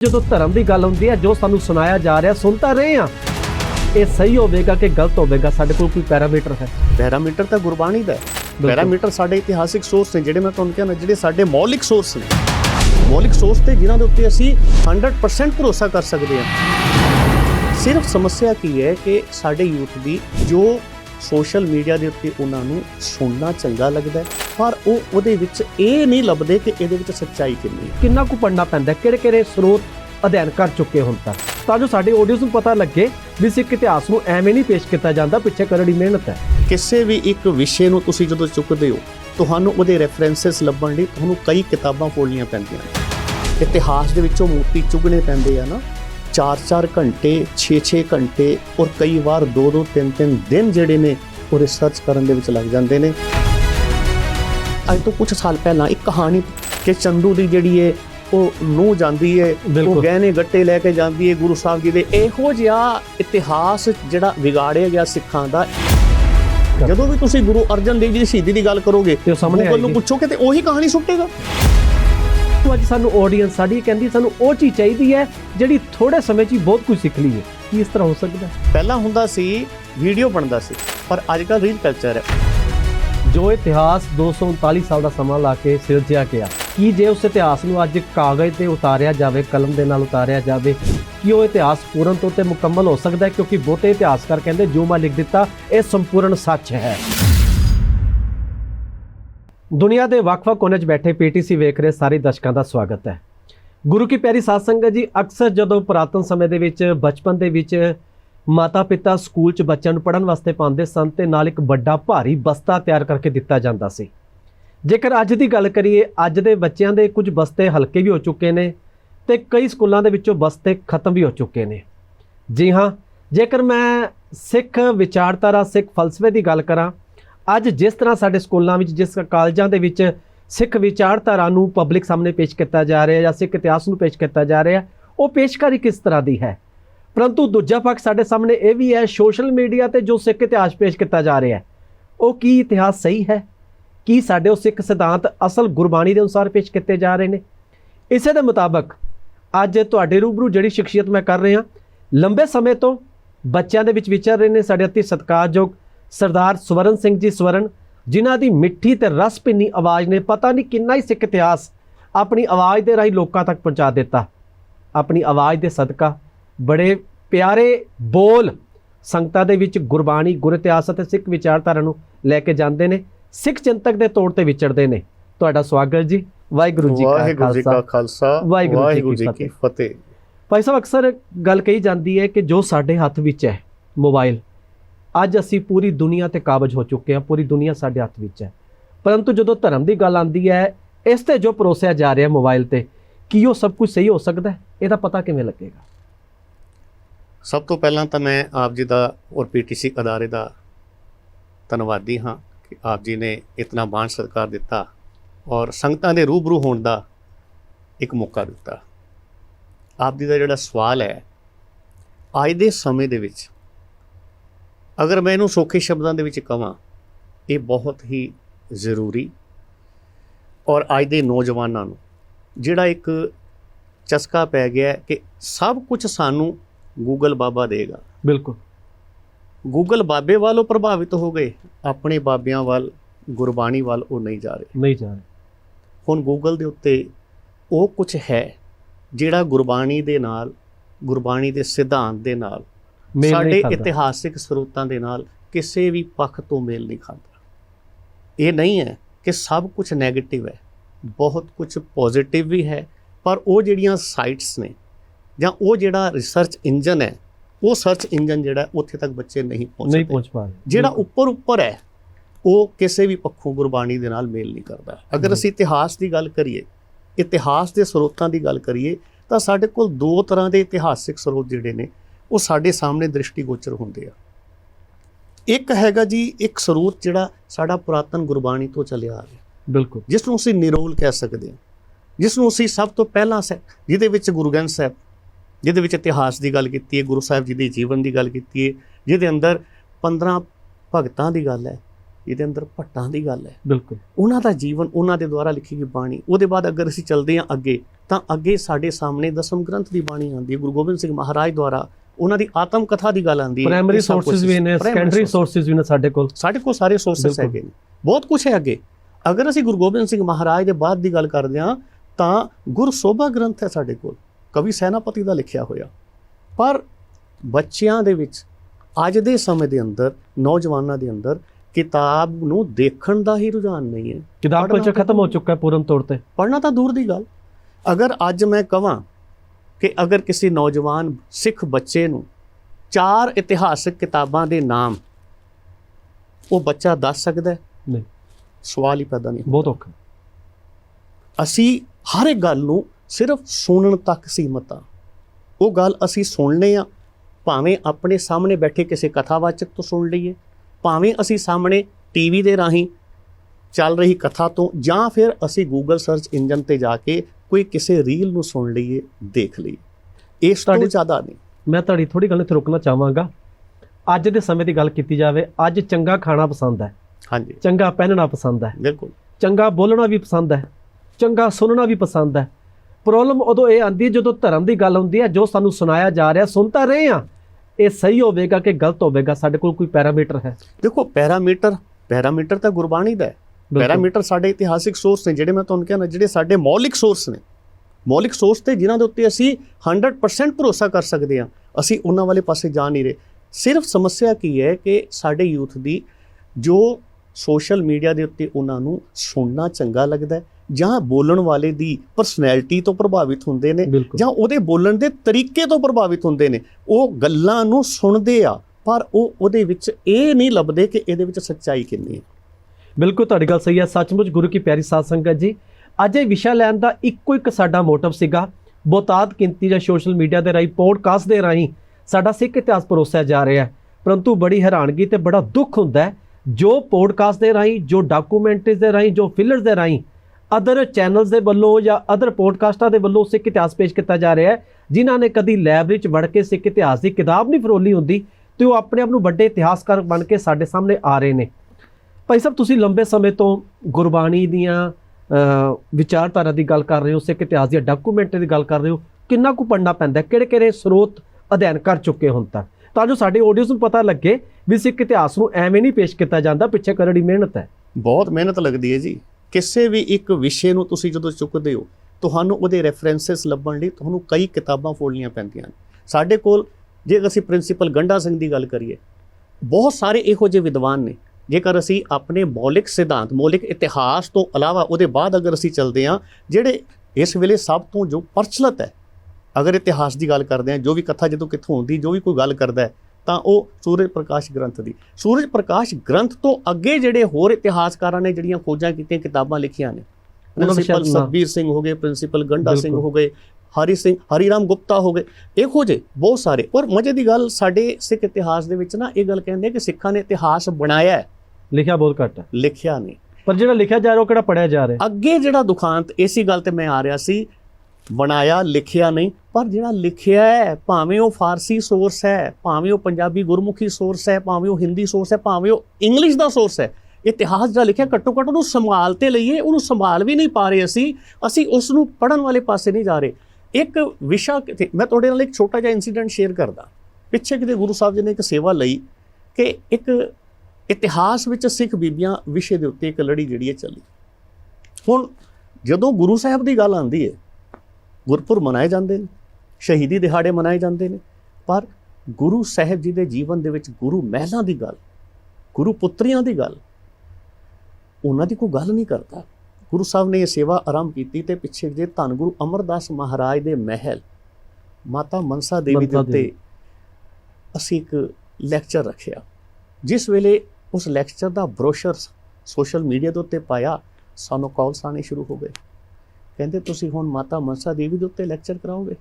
ਜਦੋਂ ਧਰਮ ਦੀ ਗੱਲ ਹੁੰਦੀ ਹੈ ਜੋ ਸਾਨੂੰ ਸੁਣਾਇਆ ਜਾ ਰਿਹਾ ਸੁਣ ਤਾਂ ਰਹੇ ਆ ਇਹ ਸਹੀ ਹੋਵੇਗਾ ਕਿ ਗਲਤ ਹੋਵੇਗਾ? ਸਾਡੇ ਕੋਲ ਕੋਈ ਪੈਰਾਮੀਟਰ ਹੈ। ਪੈਰਾਮੀਟਰ ਤਾਂ ਗੁਰਬਾਣੀ ਦਾ ਹੈ। ਪੈਰਾਮੀਟਰ ਸਾਡੇ ਇਤਿਹਾਸਿਕ ਸੋਰਸ ਨੇ ਜਿਹੜੇ ਮੈਂ ਤੁਹਾਨੂੰ ਕਿਹਾ ਨਾ ਜਿਹੜੇ ਸਾਡੇ ਮੌਲਿਕ ਸੋਰਸ ਨੇ। ਮੌਲਿਕ ਸੋਰਸ ਤੇ ਜਿਨ੍ਹਾਂ ਦੇ ਉੱਤੇ ਅਸੀਂ 100% ਭਰੋਸਾ ਕਰ ਸਕਦੇ ਹਾਂ। ਸਿਰਫ ਸਮੱਸਿਆ ਕੀ ਹੈ ਕਿ ਸਾਡੇ ਯੂਥ ਦੀ ਜੋ ਸੋਸ਼ਲ ਮੀਡੀਆ ਦੇ ਉੱਤੇ ਉਹਨਾਂ ਨੂੰ ਸੁਣਨਾ ਚੰਗਾ ਲੱਗਦਾ ਹੈ ਪਰ ਉਹ ਉਹਦੇ ਵਿੱਚ ਇਹ ਨਹੀਂ ਲੱਭਦੇ ਕਿ ਇਹਦੇ ਵਿੱਚ ਸੱਚਾਈ ਕਿੰਨੀ ਹੈ। ਕਿੰਨਾ ਕੁ ਪੜਨਾ ਪੈਂਦਾ ਕਿਹੜੇ ਕਿਹੜੇ ਸਰੋਤ ਅਧਿਐਨ ਕਰ ਚੁੱਕੇ ਹੁਣ ਤੱਕ ਤਾਂ ਜੋ ਸਾਡੇ ਆਡੀਅנס ਨੂੰ ਪਤਾ ਲੱਗੇ ਵੀ ਸਿੱਖ ਇਤਿਹਾਸ ਨੂੰ ਐਵੇਂ ਨਹੀਂ ਪੇਸ਼ ਕੀਤਾ ਜਾਂਦਾ, ਪਿੱਛੇ ਕਰੜੀ ਮਿਹਨਤ ਹੈ। ਕਿਸੇ ਵੀ ਇੱਕ ਵਿਸ਼ੇ ਨੂੰ ਤੁਸੀਂ ਜਦੋਂ ਚੁੱਕਦੇ ਹੋ, ਤੁਹਾਨੂੰ ਉਹਦੇ ਰੈਫਰੈਂਸਸ ਲੱਭਣ ਲਈ ਤੁਹਾਨੂੰ ਕਈ ਕਿਤਾਬਾਂ ਫੋੜਨੀਆਂ ਪੈਂਦੀਆਂ ਨੇ। ਇਤਿਹਾਸ ਦੇ ਵਿੱਚੋਂ ਮੋਤੀ ਚੁਗਣੇ ਪੈਂਦੇ ਆ ਨਾ। 4-4 ਘੰਟੇ 6-6 ਘੰਟੇ ਔਰ ਕਈ ਵਾਰ 2-2 3-3 ਦਿਨ ਜਿਹੜੇ ਨੇ ਉਹ ਰਿਸਰਚ ਕਰਨ ਦੇ ਵਿੱਚ ਲੱਗ ਜਾਂਦੇ ਨੇ। ਅੱਜ ਤੋਂ ਕੁਝ ਸਾਲ ਪਹਿਲਾਂ ਇੱਕ ਕਹਾਣੀ ਕਿ ਚੰਦੂ ਦੀ ਜਿਹੜੀ ਹੈ ਉਹ ਨੂੰ ਜਾਂਦੀ ਹੈ ਉਹ। ਗਹਿਣੇ ਗੱਟੇ ਲੈ ਕੇ ਜਾਂਦੀ ਹੈ ਗੁਰੂ ਸਾਹਿਬ ਜੀ ਦੇ ਇਹੋ ਜਿਹਾ ਇਤਿਹਾਸ ਜਿਹੜਾ ਵਿਗਾੜਿਆ ਗਿਆ ਸਿੱਖਾਂ ਦਾ ਜਦੋਂ ਵੀ ਤੁਸੀਂ ਗੁਰੂ ਅਰਜਨ ਦੇਵ ਜੀ ਦੀ ਸ਼ਹੀਦੀ ਦੀ ਗੱਲ ਕਰੋਗੇ ਤੇ ਉਹ ਸਾਹਮਣੇ ਗੂਗਲ ਨੂੰ ਆਏਗੀ। ਪੁੱਛੋਗੇ ਤੇ ਉਹੀ ਕਹਾਣੀ ਸੁੱਟੇਗਾ ਅੱਜ ਸਾਨੂੰ ਆਡੀਅנס ਸਾਡੀ ਕਹਿੰਦੀ ਸਾਨੂੰ ਉਹ ਚੀਜ਼ ਚਾਹੀਦੀ ਹੈ ਜਿਹੜੀ ਥੋੜੇ ਸਮੇਂ 'ਚ ਹੀ ਬਹੁਤ ਕੁਝ ਸਿੱਖ ਲਈਏ ਕੀ ਇਸ ਤਰ੍ਹਾਂ ਹੋ ਸਕਦਾ? ਪਹਿਲਾਂ ਹੁੰਦਾ ਸੀ ਵੀਡੀਓ ਬਣਦਾ ਸੀ ਪਰ ਅੱਜ ਕੱਲ੍ਹ ਰੀਲ ਕਲਚਰ ਹੈ ਜੋ ਇਤਿਹਾਸ 239 ਸਾਲ ਦਾ ਸਮਾਂ ਲਾ ਕੇ ਸਿਰਜਿਆ ਗਿਆ, ਕੀ ਜੇ ਉਸ ਇਤਿਹਾਸ ਨੂੰ ਅੱਜ ਕਾਗਜ਼ ਤੇ ਉਤਾਰਿਆ ਜਾਵੇ, ਕਲਮ ਦੇ ਨਾਲ ਉਤਾਰਿਆ ਜਾਵੇ, ਕਿ ਉਹ ਇਤਿਹਾਸ ਪੂਰਨ ਤੌਰ ਤੇ ਮੁਕੰਮਲ ਹੋ ਸਕਦਾ ਹੈ? ਕਿਉਂਕਿ ਬਹੁਤੇ ਇਤਿਹਾਸਕਾਰ ਕਹਿੰਦੇ ਜੋ ਮੈਂ ਲਿਖ ਦਿੱਤਾ, ਇਹ ਸੰਪੂਰਨ ਸੱਚ ਹੈ। ਦੁਨੀਆ ਦੇ ਵੱਖ-ਵੱਖ ਕੋਨੇ 'ਚ ਬੈਠੇ ਪੀਟੀਸੀ ਵੇਖ ਰਹੇ ਸਾਰੇ ਦਰਸ਼ਕਾਂ ਦਾ ਸਵਾਗਤ ਹੈ। ਗੁਰੂ ਕੀ ਪਿਆਰੀ ਸਾਧ ਸੰਗਤ ਜੀ, ਅਕਸਰ ਜਦੋਂ ਪੁਰਾਤਨ ਸਮੇਂ ਦੇ ਵਿੱਚ, ਬਚਪਨ ਦੇ ਵਿੱਚ ਮਾਤਾ ਪਿਤਾ ਸਕੂਲ 'ਚ ਬੱਚਿਆਂ ਨੂੰ ਪੜ੍ਹਨ ਵਾਸਤੇ ਪਾਉਂਦੇ ਸਨ ਤੇ ਨਾਲ ਇੱਕ ਵੱਡਾ ਭਾਰੀ ਬਸਤਾ ਤਿਆਰ ਕਰਕੇ ਦਿੱਤਾ ਜਾਂਦਾ ਸੀ। ਜੇਕਰ ਅੱਜ ਦੀ ਗੱਲ ਕਰੀਏ, ਅੱਜ ਦੇ ਬੱਚਿਆਂ ਦੇ ਕੁਝ ਬਸਤੇ ਹਲਕੇ ਵੀ ਹੋ ਚੁੱਕੇ ਨੇ ਤੇ ਕਈ ਸਕੂਲਾਂ ਦੇ ਵਿੱਚੋਂ ਬਸਤੇ ਖਤਮ ਵੀ ਹੋ ਚੁੱਕੇ ਨੇ। ਜੀ ਹਾਂ, ਜੇਕਰ ਮੈਂ ਸਿੱਖ ਵਿਚਾਰਧਾਰਾ, ਸਿੱਖ ਫਲਸਫੇ ਦੀ ਗੱਲ ਕਰਾਂ, ਅੱਜ ਜਿਸ ਤਰ੍ਹਾਂ ਸਾਡੇ ਸਕੂਲਾਂ ਵਿੱਚ, ਜਿਸ ਕਾਲਜਾਂ ਦੇ ਵਿੱਚ ਸਿੱਖ ਵਿਚਾਰਧਾਰਾ ਨੂੰ ਪਬਲਿਕ ਸਾਹਮਣੇ ਪੇਸ਼ ਕੀਤਾ ਜਾ ਰਿਹਾ ਜਾਂ ਸਿੱਖ ਇਤਿਹਾਸ ਨੂੰ ਪੇਸ਼ ਕੀਤਾ ਜਾ ਰਿਹਾ, ਉਹ ਪੇਸ਼ਕਾਰੀ ਕਿਸ ਤਰ੍ਹਾਂ ਦੀ ਹੈ? ਪਰੰਤੂ ਦੂਜਾ ਪੱਖ ਸਾਡੇ ਸਾਹਮਣੇ ਇਹ ਵੀ ਹੈ, ਸੋਸ਼ਲ ਮੀਡੀਆ ਤੇ ਜੋ ਸਿੱਖ ਇਤਿਹਾਸ ਪੇਸ਼ ਕੀਤਾ ਜਾ ਰਿਹਾ ਹੈ, ਉਹ ਕੀ ਇਤਿਹਾਸ ਸਹੀ ਹੈ? ਕੀ ਸਾਡੇ ਉਹ ਸਿੱਖ ਸਿਧਾਂਤ ਅਸਲ ਗੁਰਬਾਣੀ ਦੇ ਅਨੁਸਾਰ ਪੇਸ਼ ਕੀਤੇ ਜਾ ਰਹੇ ਨੇ? ਇਸੇ ਦੇ ਮੁਤਾਬਕ ਅੱਜ ਤੁਹਾਡੇ ਰੂਬਰੂ ਜਿਹੜੀ ਸ਼ਖਸੀਅਤ ਮੈਂ ਕਰ ਰਿਹਾ, ਲੰਬੇ ਸਮੇਂ ਤੋਂ ਬੱਚਿਆਂ ਦੇ ਵਿੱਚ ਵਿਚਰ ਰਹੇ ਨੇ ਸਾਡੇ ਅਤੀ ਸਤਿਕਾਰਯੋਗ ਸਰਦਾਰ ਸਵਰਨ ਸਿੰਘ ਜੀ ਸਵਰਨ, ਜਿਨ੍ਹਾਂ ਦੀ ਮਿੱਠੀ ਤੇ ਰਸ ਭਿੰਨੀ ਆਵਾਜ਼ ਨੇ ਪਤਾ ਨਹੀਂ ਕਿੰਨਾ ਹੀ ਸਿੱਖ ਇਤਿਹਾਸ ਆਪਣੀ ਆਵਾਜ਼ ਦੇ ਰਾਹੀਂ ਲੋਕਾਂ ਤੱਕ ਪਹੁੰਚਾ ਦਿੱਤਾ। ਆਪਣੀ ਆਵਾਜ਼ ਦੇ ਸਦਕਾ ਬੜੇ ਪਿਆਰੇ ਬੋਲ ਸੰਗਤਾਂ ਦੇ ਵਿੱਚ ਗੁਰਬਾਣੀ ਗੁਰ ਇਤਿਹਾਸ ਅਤੇ ਸਿੱਖ ਵਿਚਾਰਧਾਰਾ ਨੂੰ ਲੈ ਕੇ ਜਾਂਦੇ ਨੇ ਸਿੱਖ ਚਿੰਤਕ ਦੇ ਤੌਰ ਤੇ ਵਿਚਰਦੇ ਨੇ। ਤੁਹਾਡਾ ਸਵਾਗਤ ਜੀ। ਵਾਹਿਗੁਰੂ ਜੀ ਕਾ ਖਾਲਸਾ। ਵਾਹਿਗੁਰੂ ਜੀ ਕੀ ਫਤਿਹ। ਭਾਈ ਸਾਹਿਬ ਅਕਸਰ ਗੱਲ ਕਹੀ ਜਾਂਦੀ ਹੈ ਕਿ ਜੋ ਸਾਡੇ ਹੱਥ ਵਿੱਚ ਹੈ ਮੋਬਾਈਲ ਅੱਜ ਅਸੀਂ ਪੂਰੀ ਦੁਨੀਆ ਤੇ ਕਾਬਜ ਹੋ ਚੁੱਕੇ ਹਾਂ ਪੂਰੀ ਦੁਨੀਆ ਸਾਡੇ ਹੱਥ ਵਿੱਚ ਹੈ। ਪਰੰਤੂ ਜਦੋਂ ਧਰਮ ਦੀ ਗੱਲ ਆਉਂਦੀ ਹੈ ਇਸ ਤੇ ਜੋ ਪਰੋਸਿਆ ਜਾ ਰਿਹਾ ਮੋਬਾਈਲ ਤੇ ਕੀ ਉਹ ਸਭ ਕੁਝ ਸਹੀ ਹੋ ਸਕਦਾ ਹੈ? ਇਹਦਾ ਪਤਾ ਕਿਵੇਂ ਲੱਗੇਗਾ? ਸਭ ਤੋਂ ਪਹਿਲਾਂ ਤਾਂ ਮੈਂ ਆਪ ਜੀ ਦਾ ਔਰ ਪੀਟੀਸੀ ਅਦਾਰੇ ਦਾ ਧੰਨਵਾਦੀ ਹਾਂ ਕਿ ਆਪ ਜੀ ਨੇ ਇਤਨਾ ਮਾਣ ਸਤਿਕਾਰ ਦਿੱਤਾ ਔਰ ਸੰਗਤਾਂ ਦੇ ਰੂਬਰੂ ਹੋਣ ਦਾ ਇੱਕ ਮੌਕਾ ਦਿੱਤਾ। ਆਪ ਜੀ ਦਾ ਜਿਹੜਾ ਸਵਾਲ ਹੈ, ਅੱਜ ਦੇ ਸਮੇਂ ਦੇ ਵਿੱਚ ਅਗਰ ਮੈਂ ਇਹਨੂੰ ਸੌਖੇ ਸ਼ਬਦਾਂ ਦੇ ਵਿੱਚ ਕਹਾਂ ਇਹ ਬਹੁਤ ਹੀ ਜ਼ਰੂਰੀ ਔਰ ਅੱਜ ਦੇ ਨੌਜਵਾਨਾਂ ਨੂੰ ਜਿਹੜਾ ਇੱਕ ਚਸਕਾ ਪੈ ਗਿਆ ਕਿ ਸਭ ਕੁਝ ਸਾਨੂੰ ਗੂਗਲ ਬਾਬਾ ਦੇਗਾ। ਬਿਲਕੁਲ। ਗੂਗਲ ਬਾਬੇ ਵੱਲੋਂ ਪ੍ਰਭਾਵਿਤ ਹੋ ਗਏ ਆਪਣੇ ਬਾਬਿਆਂ ਵੱਲ ਗੁਰਬਾਣੀ ਵੱਲ ਉਹ ਨਹੀਂ ਜਾ ਰਹੇ। ਨਹੀਂ ਜਾ ਰਿਹਾ। ਹੁਣ ਗੂਗਲ ਦੇ ਉੱਤੇ ਉਹ ਕੁਝ ਹੈ ਜਿਹੜਾ ਗੁਰਬਾਣੀ ਦੇ ਨਾਲ ਗੁਰਬਾਣੀ ਦੇ ਸਿਧਾਂਤ ਦੇ ਨਾਲ ਸਾਡੇ ਇਤਿਹਾਸਿਕ ਸਰੋਤਾਂ ਦੇ ਨਾਲ ਕਿਸੇ ਵੀ ਪੱਖ ਤੋਂ ਮੇਲ ਨਹੀਂ ਖਾਂਦਾ। ਇਹ ਨਹੀਂ ਹੈ ਕਿ ਸਭ ਕੁਝ 네ਗੇਟਿਵ ਹੈ ਬਹੁਤ ਕੁਝ ਪੋਜ਼ਿਟਿਵ ਵੀ ਹੈ ਪਰ ਉਹ ਜਿਹੜੀਆਂ ਸਾਈਟਸ ਨੇ ਜਾਂ ਉਹ ਜਿਹੜਾ ਰਿਸਰਚ ਇੰਜਨ ਹੈ ਉਹ ਸਰਚ ਇੰਜਨ ਜਿਹੜਾ ਉੱਥੇ ਤੱਕ ਬੱਚੇ ਨਹੀਂ ਪਹੁੰਚ ਨਹੀਂ ਪਹੁੰਚ ਪਾ ਜਿਹੜਾ। ਉੱਪਰ ਉੱਪਰ ਹੈ ਉਹ ਕਿਸੇ ਵੀ ਪੱਖੋਂ ਗੁਰਬਾਣੀ ਦੇ ਨਾਲ ਮੇਲ ਨਹੀਂ ਕਰਦਾ। ਅਗਰ। ਅਸੀਂ ਇਤਿਹਾਸ ਦੀ ਗੱਲ ਕਰੀਏ ਇਤਿਹਾਸ ਦੇ ਸਰੋਤਾਂ ਦੀ ਗੱਲ ਕਰੀਏ ਤਾਂ ਸਾਡੇ ਕੋਲ ਦੋ ਤਰ੍ਹਾਂ ਦੇ ਇਤਿਹਾਸਿਕ ਸਰੋਤ ਜਿਹੜੇ ਨੇ ਉਹ ਸਾਡੇ ਸਾਹਮਣੇ ਦ੍ਰਿਸ਼ਟੀਗੋਚਰ ਹੁੰਦੇ ਆ। ਇੱਕ ਹੈਗਾ ਜੀ ਇੱਕ ਸਰੋਤ ਜਿਹੜਾ ਸਾਡਾ ਪੁਰਾਤਨ ਗੁਰਬਾਣੀ ਤੋਂ ਚੱਲਿਆ ਆ ਰਿਹਾ। ਬਿਲਕੁਲ। ਜਿਸ ਨੂੰ ਅਸੀਂ ਨਿਰੋਲ ਕਹਿ ਸਕਦੇ ਹਾਂ। ਜਿਸ ਨੂੰ ਅਸੀਂ ਸਭ ਤੋਂ ਪਹਿਲਾਂ ਜਿਹਦੇ ਵਿੱਚ ਗੁਰੂ ਗ੍ਰੰਥ ਸਾਹਿਬ ਜਿਹਦੇ ਵਿੱਚ ਇਤਿਹਾਸ ਦੀ ਗੱਲ ਕੀਤੀ ਹੈ ਗੁਰੂ ਸਾਹਿਬ ਜੀ ਦੇ ਜੀਵਨ ਦੀ ਗੱਲ ਕੀਤੀ ਹੈ ਜਿਹਦੇ ਅੰਦਰ 15 ਭਗਤਾਂ ਦੀ ਗੱਲ ਹੈ ਇਹਦੇ ਅੰਦਰ ਭੱਟਾਂ ਦੀ ਗੱਲ ਹੈ। ਬਿਲਕੁਲ। ਉਹਨਾਂ ਦਾ ਜੀਵਨ ਉਹਨਾਂ ਦੇ ਦੁਆਰਾ ਲਿਖੀ ਗਈ ਬਾਣੀ ਉਹਦੇ ਬਾਅਦ ਅਗਰ ਅਸੀਂ ਚੱਲਦੇ ਹਾਂ ਅੱਗੇ ਤਾਂ ਅੱਗੇ ਸਾਡੇ ਸਾਹਮਣੇ ਦਸਮ ਗ੍ਰੰਥ ਦੀ ਬਾਣੀ ਆਉਂਦੀ ਹੈ ਗੁਰੂ ਗੋਬਿੰਦ ਸਿੰਘ ਮਹਾਰਾਜ ਦੁਆਰਾ ਉਹਨਾਂ ਦੀ ਆਤਮ ਕਥਾ ਦੀ ਗੱਲ ਆਉਂਦੀ ਹੈ ਪ੍ਰਾਇਮਰੀ ਸੋਰਸਸ ਵੀ ਨੇ ਸੈਕੰਡਰੀ। ਸੋਰਸਸ ਵੀ ਨੇ ਸਾਡੇ ਕੋਲ। ਸਾਡੇ ਕੋਲ ਸਾਰੇ ਸੋਰਸਸ। ਹੈਗੇ ਨੇ। ਬਹੁਤ ਕੁਝ ਹੈ ਅੱਗੇ। ਅਗਰ ਅਸੀਂ ਗੁਰੂ ਗੋਬਿੰਦ ਸਿੰਘ ਮਹਾਰਾਜ ਦੇ ਬਾਅਦ ਦੀ ਗੱਲ ਕਰਦੇ ਹਾਂ ਤਾਂ ਗੁਰ ਸੋਭਾ ਗ੍ਰੰਥ ਹੈ ਸਾਡੇ ਕੋਲ। ਕਵੀ ਸੈਨਾਪਤੀ ਦਾ ਲਿਖਿਆ ਹੋਇਆ। ਪਰ ਬੱਚਿਆਂ ਦੇ ਵਿੱਚ ਅੱਜ ਦੇ ਸਮੇਂ ਦੇ ਅੰਦਰ ਨੌਜਵਾਨਾਂ ਦੇ ਅੰਦਰ ਕਿਤਾਬ ਨੂੰ ਦੇਖਣ ਦਾ ਹੀ ਰੁਝਾਨ ਨਹੀਂ ਹੈ। ਕਿਤਾਬ ਕਲਚਰ ਖਤਮ ਹੋ ਚੁੱਕਾ ਹੈ ਪੂਰਨ ਤੌਰ ਤੇ। ਪੜ੍ਹਨਾ ਤਾਂ ਦੂਰ ਦੀ ਗੱਲ। ਅਗਰ ਅੱਜ ਮੈਂ ਕਹਾਂ ਕਿ ਅਗਰ ਕਿਸੇ ਨੌਜਵਾਨ ਸਿੱਖ ਬੱਚੇ ਨੂੰ ਚਾਰ ਇਤਿਹਾਸਕ ਕਿਤਾਬਾਂ ਦੇ ਨਾਮ ਉਹ ਬੱਚਾ ਦੱਸ ਸਕਦਾ ਹੈ? ਨਹੀਂ। ਸਵਾਲ ਹੀ ਪੈਦਾ ਨਹੀਂ ਬਹੁਤ ਔਖਾ। ਅਸੀਂ ਹਰ ਇੱਕ ਗੱਲ ਨੂੰ ਸਿਰਫ ਸੁਣਨ ਤੱਕ ਸੀਮਤ ਆ। ਉਹ ਗੱਲ ਅਸੀਂ ਸੁਣਨੇ ਆ। ਭਾਵੇਂ ਆਪਣੇ ਸਾਹਮਣੇ ਬੈਠੇ ਕਿਸੇ ਕਥਾਵਾਚਕ ਤੋਂ ਸੁਣ ਲਈਏ। ਭਾਵੇਂ ਅਸੀਂ ਸਾਹਮਣੇ ਟੀਵੀ ਦੇ ਰਾਹੀਂ ਚੱਲ ਰਹੀ ਕਥਾ ਤੋਂ ਜਾਂ ਫਿਰ ਅਸੀਂ ਗੂਗਲ ਸਰਚ ਇੰਜਨ ਤੇ ਜਾ ਕੇ ਕੋਈ ਕਿਸੇ ਰੀਲ ਨੂੰ ਸੁਣ ਲਈਏ ਦੇਖ ਲਈਏ। ਇਸ ਤੋਂ ਜ਼ਿਆਦਾ ਨਹੀਂ। ਮੈਂ ਤੁਹਾਡੀ ਥੋੜੀ ਗੱਲ ਇੱਥੇ ਰੁਕਣਾ ਚਾਹਾਂਗਾ। ਅੱਜ ਦੇ ਸਮੇਂ ਦੀ ਗੱਲ ਕੀਤੀ ਜਾਵੇ ਅੱਜ ਚੰਗਾ ਖਾਣਾ ਪਸੰਦ ਹੈ। ਹਾਂਜੀ। ਚੰਗਾ ਪਹਿਨਣਾ ਪਸੰਦ ਹੈ। ਬਿਲਕੁਲ। ਚੰਗਾ ਬੋਲਣਾ ਵੀ ਪਸੰਦ ਹੈ। ਚੰਗਾ ਸੁਣਨਾ ਵੀ ਪਸੰਦ ਹੈ। ਪ੍ਰੋਬਲਮ ਉਦੋਂ ਇਹ ਆਂਦੀ ਹੈ ਜਦੋਂ ਧਰਮ ਦੀ ਗੱਲ ਹੁੰਦੀ ਹੈ ਜੋ ਸਾਨੂੰ ਸੁਣਾਇਆ ਜਾ ਰਿਹਾ ਸੁਣ ਤਾਂ ਰਹੇ ਆ ਇਹ ਸਹੀ ਹੋਵੇਗਾ ਕਿ ਗਲਤ ਹੋਵੇਗਾ? ਸਾਡੇ ਕੋਲ ਕੋਈ ਪੈਰਾਮੀਟਰ ਹੈ। ਦੇਖੋ ਪੈਰਾਮੀਟਰ ਪੈਰਾਮੀਟਰ ਤਾਂ ਗੁਰਬਾਣੀ ਦਾ ਹੈ। ਪੈਰਾਮੀਟਰ ਸਾਡੇ ਇਤਿਹਾਸਿਕ ਸੋਰਸ ਨੇ ਜਿਹੜੇ ਮੈਂ ਤੁਹਾਨੂੰ ਕਿਹਾ ਨਾ ਜਿਹੜੇ ਸਾਡੇ ਮੌਲਿਕ ਸੋਰਸ ਨੇ। ਮੌਲਿਕ ਸੋਰਸ ਤੇ ਜਿਨ੍ਹਾਂ ਦੇ ਉੱਤੇ ਅਸੀਂ 100% ਭਰੋਸਾ ਕਰ ਸਕਦੇ ਹਾਂ ਅਸੀਂ ਉਹਨਾਂ ਵਾਲੇ ਪਾਸੇ ਜਾ ਨਹੀਂ ਰਹੇ। ਸਿਰਫ ਸਮੱਸਿਆ ਕੀ ਹੈ ਕਿ ਸਾਡੇ ਯੂਥ ਦੀ ਜੋ ਸੋਸ਼ਲ ਮੀਡੀਆ ਦੇ ਉੱਤੇ ਉਹਨਾਂ ਨੂੰ ਸੁਣਨਾ ਚੰਗਾ ਲੱਗਦਾ ਹੈ ਜਾਂ ਬੋਲਣ ਵਾਲੇ ਦੀ ਪਰਸਨੈਲਿਟੀ ਤੋਂ ਪ੍ਰਭਾਵਿਤ ਹੁੰਦੇ ਨੇ ਜਾਂ ਉਹਦੇ ਬੋਲਣ ਦੇ ਤਰੀਕੇ ਤੋਂ ਪ੍ਰਭਾਵਿਤ ਹੁੰਦੇ ਨੇ ਉਹ ਗੱਲਾਂ ਨੂੰ ਸੁਣਦੇ ਆ ਪਰ ਉਹ ਉਹਦੇ ਵਿੱਚ ਇਹ ਨਹੀਂ ਲੱਭਦੇ ਕਿ ਇਹਦੇ ਵਿੱਚ ਸੱਚਾਈ ਕਿੰਨੀ ਹੈ। ਬਿਲਕੁਲ ਤੁਹਾਡੀ ਗੱਲ ਸਹੀ ਹੈ ਸੱਚਮੁੱਚ ਗੁਰੂ ਕੀ ਪਿਆਰੀ ਸਾਧ ਸੰਗਤ ਜੀ ਅੱਜ ਇਹ ਵਿਸ਼ਾ ਲੈਣ ਦਾ ਇੱਕੋ ਇੱਕ ਸਾਡਾ ਮੋਟਿਵ ਸੀਗਾ। ਬਹੁਤਾਤ ਗਿਣਤੀ ਜਾਂ ਸੋਸ਼ਲ ਮੀਡੀਆ ਦੇ ਰਾਹੀਂ ਪੋਡਕਾਸਟ ਦੇ ਰਾਹੀਂ ਸਾਡਾ ਸਿੱਖ ਇਤਿਹਾਸ ਪਰੋਸਿਆ ਜਾ ਰਿਹਾ ਹੈ। ਪਰੰਤੂ ਬੜੀ ਹੈਰਾਨਗੀ ਤੇ ਬੜਾ ਦੁੱਖ ਹੁੰਦਾ ਹੈ। ਜੋ ਪੋਡਕਾਸਟ ਦੇ ਰਾਹੀਂ ਜੋ ਡਾਕੂਮੈਂਟਰੀਜ਼ ਦੇ ਰਾਹੀਂ ਜੋ ਫਿਲਰਸ ਦੇ ਰਾਹੀਂ ਅਦਰ ਚੈਨਲਸ ਦੇ ਵੱਲੋਂ ਜਾਂ ਅਦਰ ਪੋਡਕਾਸਟਾਂ ਦੇ ਵੱਲੋਂ ਸਿੱਖ ਇਤਿਹਾਸ ਪੇਸ਼ ਕੀਤਾ ਜਾ ਰਿਹਾ ਹੈ, ਜਿਨ੍ਹਾਂ ਨੇ ਕਦੀ ਲਾਇਬ੍ਰੇਰੀ 'ਚ ਵੜ ਕੇ ਸਿੱਖ ਇਤਿਹਾਸ ਦੀ ਕਿਤਾਬ ਨਹੀਂ ਫਰੋਲੀ ਹੁੰਦੀ, ਤੇ ਉਹ ਆਪਣੇ ਆਪ ਨੂੰ ਵੱਡੇ ਇਤਿਹਾਸਕਾਰ ਬਣ ਕੇ ਸਾਡੇ ਸਾਹਮਣੇ ਆ ਰਹੇ ਨੇ। ਭਾਈ ਸਾਹਿਬ, ਤੁਸੀਂ ਲੰਬੇ ਸਮੇਂ ਤੋਂ ਗੁਰਬਾਣੀ ਦੀਆਂ ਵਿਚਾਰਧਾਰਾ ਦੀ ਗੱਲ ਕਰ ਰਹੇ ਹੋ, ਸਿੱਖ ਇਤਿਹਾਸ ਦੀਆਂ ਡਾਕੂਮੈਂਟਰੀ ਦੀ ਗੱਲ ਕਰ ਰਹੇ ਹੋ, ਕਿੰਨਾ ਕੁ ਪੜਨਾ ਪੈਂਦਾ ਕਿਹੜੇ ਕਿਹੜੇ ਸਰੋਤ ਅਧਿਐਨ ਕਰ ਚੁੱਕੇ ਹੁਣ ਤੱਕ ਤਾਂ ਜੋ ਸਾਡੇ ਆਡੀਅנס ਨੂੰ ਪਤਾ ਲੱਗੇ ਵੀ ਸਿੱਖ ਇਤਿਹਾਸ ਨੂੰ ਐਵੇਂ ਨਹੀਂ ਪੇਸ਼ ਕੀਤਾ ਜਾਂਦਾ, ਪਿੱਛੇ ਕਰੜੀ ਮਿਹਨਤ ਹੈ। ਬਹੁਤ ਮਿਹਨਤ ਲੱਗਦੀ ਹੈ ਜੀ। ਕਿਸੇ ਵੀ ਇੱਕ ਵਿਸ਼ੇ ਨੂੰ ਤੁਸੀਂ ਜਦੋਂ ਚੁੱਕਦੇ ਹੋ, ਤੁਹਾਨੂੰ ਉਹਦੇ ਰੈਫਰੈਂਸਸ ਲੱਭਣ ਲਈ ਤੁਹਾਨੂੰ ਕਈ ਕਿਤਾਬਾਂ ਫੋੜਨੀਆਂ ਪੈਂਦੀਆਂ ਨੇ ਸਾਡੇ ਕੋਲ ਜੇ ਅਸੀਂ ਪ੍ਰਿੰਸੀਪਲ ਗੰਡਾ ਸਿੰਘ ਦੀ ਗੱਲ ਕਰੀਏ, ਬਹੁਤ ਸਾਰੇ ਇਹੋ ਜਿਹੇ ਵਿਦਵਾਨ ਨੇ, ਜੇਕਰ ਅਸੀਂ ਆਪਣੇ ਮੌਲਿਕ ਸਿਧਾਂਤ, ਮੌਲਿਕ ਇਤਿਹਾਸ ਤੋਂ ਇਲਾਵਾ ਉਹਦੇ ਬਾਅਦ ਅਗਰ ਅਸੀਂ ਚੱਲਦੇ ਹਾਂ, ਜਿਹੜੇ ਇਸ ਵੇਲੇ ਸਭ ਤੋਂ ਜੋ ਪ੍ਰਚਲਿਤ ਹੈ, ਅਗਰ ਇਤਿਹਾਸ ਦੀ ਗੱਲ ਕਰਦੇ ਹਾਂ, ਜੋ ਵੀ ਕਥਾ ਜਦੋਂ ਕਿੱਥੋਂ ਹੁੰਦੀ ਜੋ ਵੀ ਕੋਈ ਗੱਲ ਕਰਦਾ ਹੈ ਤਾਂ ਉਹ ਸੂਰਜ ਪ੍ਰਕਾਸ਼ ਗ੍ਰੰਥ ਦੀ। ਸੂਰਜ ਪ੍ਰਕਾਸ਼ ਗ੍ਰੰਥ ਤੋਂ ਅੱਗੇ ਜਿਹੜੇ ਹੋਰ ਇਤਿਹਾਸਕਾਰਾਂ ਨੇ ਜਿਹੜੀਆਂ ਖੋਜਾਂ ਕੀਤੀਆਂ ਕਿਤਾਬਾਂ ਲਿਖੀਆਂ ਨੇ। ਪ੍ਰਿੰਸੀਪਲ ਸਤਬੀਰ ਸਿੰਘ ਹੋ ਗਏ ਪ੍ਰਿੰਸੀਪਲ ਗੰਡਾ ਸਿੰਘ। ਹੋ ਗਏ ਹਰੀ ਸਿੰਘ ਹਰੀ ਰਾਮ ਗੁਪਤਾ ਹੋ ਗਏ। ਇਹੋ ਜਿਹੇ ਬਹੁਤ ਸਾਰੇ। ਔਰ ਮਜ਼ੇ ਦੀ ਗੱਲ ਸਾਡੇ ਸਿੱਖ ਇਤਿਹਾਸ ਦੇ ਵਿੱਚ ਨਾ ਇਹ ਗੱਲ ਕਹਿੰਦੇ ਕਿ ਸਿੱਖਾਂ ਨੇ ਇਤਿਹਾਸ ਬਣਾਇਆ ਹੈ। ਲਿਖਿਆ ਬਹੁਤ ਘੱਟ ਹੈ। ਲਿਖਿਆ ਨਹੀਂ। ਪਰ ਜਿਹੜਾ ਲਿਖਿਆ ਜਾ ਰਿਹਾ ਉਹ ਕਿਹੜਾ ਪੜਿਆ ਜਾ ਰਿਹਾ ਅੱਗੇ ਜਿਹੜਾ ਦੁਖਾਂਤ ਇਸੀ ਗੱਲ ਤੇ ਮੈਂ ਆ ਰਿਹਾ ਸੀ ਬਣਾਇਆ ਲਿਖਿਆ ਨਹੀਂ। ਪਰ ਜਿਹੜਾ ਲਿਖਿਆ ਹੈ, ਭਾਵੇਂ ਉਹ ਫਾਰਸੀ ਸੋਰਸ ਹੈ, ਭਾਵੇਂ ਉਹ ਪੰਜਾਬੀ ਗੁਰਮੁਖੀ ਸੋਰਸ ਹੈ, ਭਾਵੇਂ ਉਹ ਹਿੰਦੀ ਸੋਰਸ ਹੈ, ਭਾਵੇਂ ਉਹ ਇੰਗਲਿਸ਼ ਦਾ ਸੋਰਸ ਹੈ, ਇਤਿਹਾਸ ਦਾ ਲਿਖਿਆ ਘੱਟੋ ਘੱਟ ਉਹਨੂੰ ਸੰਭਾਲ ਤੇ ਲਈਏ, ਉਹਨੂੰ ਸੰਭਾਲ ਵੀ ਨਹੀਂ ਪਾ ਰਹੇ ਅਸੀਂ ਅਸੀਂ ਉਸ ਨੂੰ ਪੜਨ ਵਾਲੇ ਪਾਸੇ ਨਹੀਂ ਜਾ ਰਹੇ। ਇੱਕ ਵਿਸ਼ਾ ਕਿਤੇ ਮੈਂ ਤੁਹਾਡੇ ਨਾਲ ਇੱਕ ਛੋਟਾ ਜਿਹਾ ਇਨਸੀਡੈਂਟ ਸ਼ੇਅਰ ਕਰਦਾ। ਪਿੱਛੇ ਕਿਤੇ ਗੁਰੂ ਸਾਹਿਬ ਜੀ ਨੇ ਇੱਕ ਸੇਵਾ ਲਈ ਕਿ ਇੱਕ ਇਤਿਹਾਸ ਵਿੱਚ ਸਿੱਖ ਬੀਬੀਆਂ ਵਿਸ਼ੇ ਦੇ ਉੱਤੇ ਇੱਕ ਲੜੀ ਜਿਹੜੀ ਹੈ ਚੱਲੀ। ਹੁਣ ਜਦੋਂ ਗੁਰੂ ਸਾਹਿਬ ਦੀ ਗੱਲ ਆਉਂਦੀ ਹੈ ਗੁਰਪੁਰ ਮਨਾਏ ਜਾਂਦੇ ਨੇ। ਸ਼ਹੀਦੀ ਦਿਹਾੜੇ ਮਨਾਏ ਜਾਂਦੇ ਨੇ। ਪਰ ਗੁਰੂ ਸਾਹਿਬ ਜੀ ਦੇ ਜੀਵਨ ਦੇ ਵਿੱਚ ਗੁਰੂ ਮਹਿਲਾਂ ਦੀ ਗੱਲ ਗੁਰੂ ਪੁੱਤਰੀਆਂ ਦੀ ਗੱਲ ਉਹਨਾਂ ਦੀ ਕੋਈ ਗੱਲ ਨਹੀਂ ਕਰਦਾ। ਗੁਰੂ ਸਾਹਿਬ ਨੇ ਇਹ ਸੇਵਾ ਆਰੰਭ ਕੀਤੀ ਤੇ ਪਿੱਛੇ ਜੇ ਧੰਨ ਗੁਰੂ ਅਮਰਦਾਸ ਮਹਾਰਾਜ ਦੇ ਮਹਿਲ ਮਾਤਾ ਮਨਸਾ ਦੇਵੀ ਦੇ ਉੱਤੇ। ਅਸੀਂ ਇੱਕ ਲੈਕਚਰ ਰੱਖਿਆ। ਜਿਸ ਵੇਲੇ ਉਸ ਲੈਕਚਰ ਦਾ ਬ੍ਰੋਸ਼ਰ ਸੋਸ਼ਲ ਮੀਡੀਆ ਦੇ ਉੱਤੇ ਪਾਇਆ ਸਾਨੂੰ ਕਾਲਸ ਆਉਣੇ ਸ਼ੁਰੂ ਹੋ ਗਏ। ਕਹਿੰਦੇ ਤੁਸੀਂ ਹੁਣ ਮਾਤਾ ਮਨਸਾ ਦੇਵੀ ਦੇ ਉੱਤੇ ਲੈਕਚਰ ਕਰਾਓਗੇ?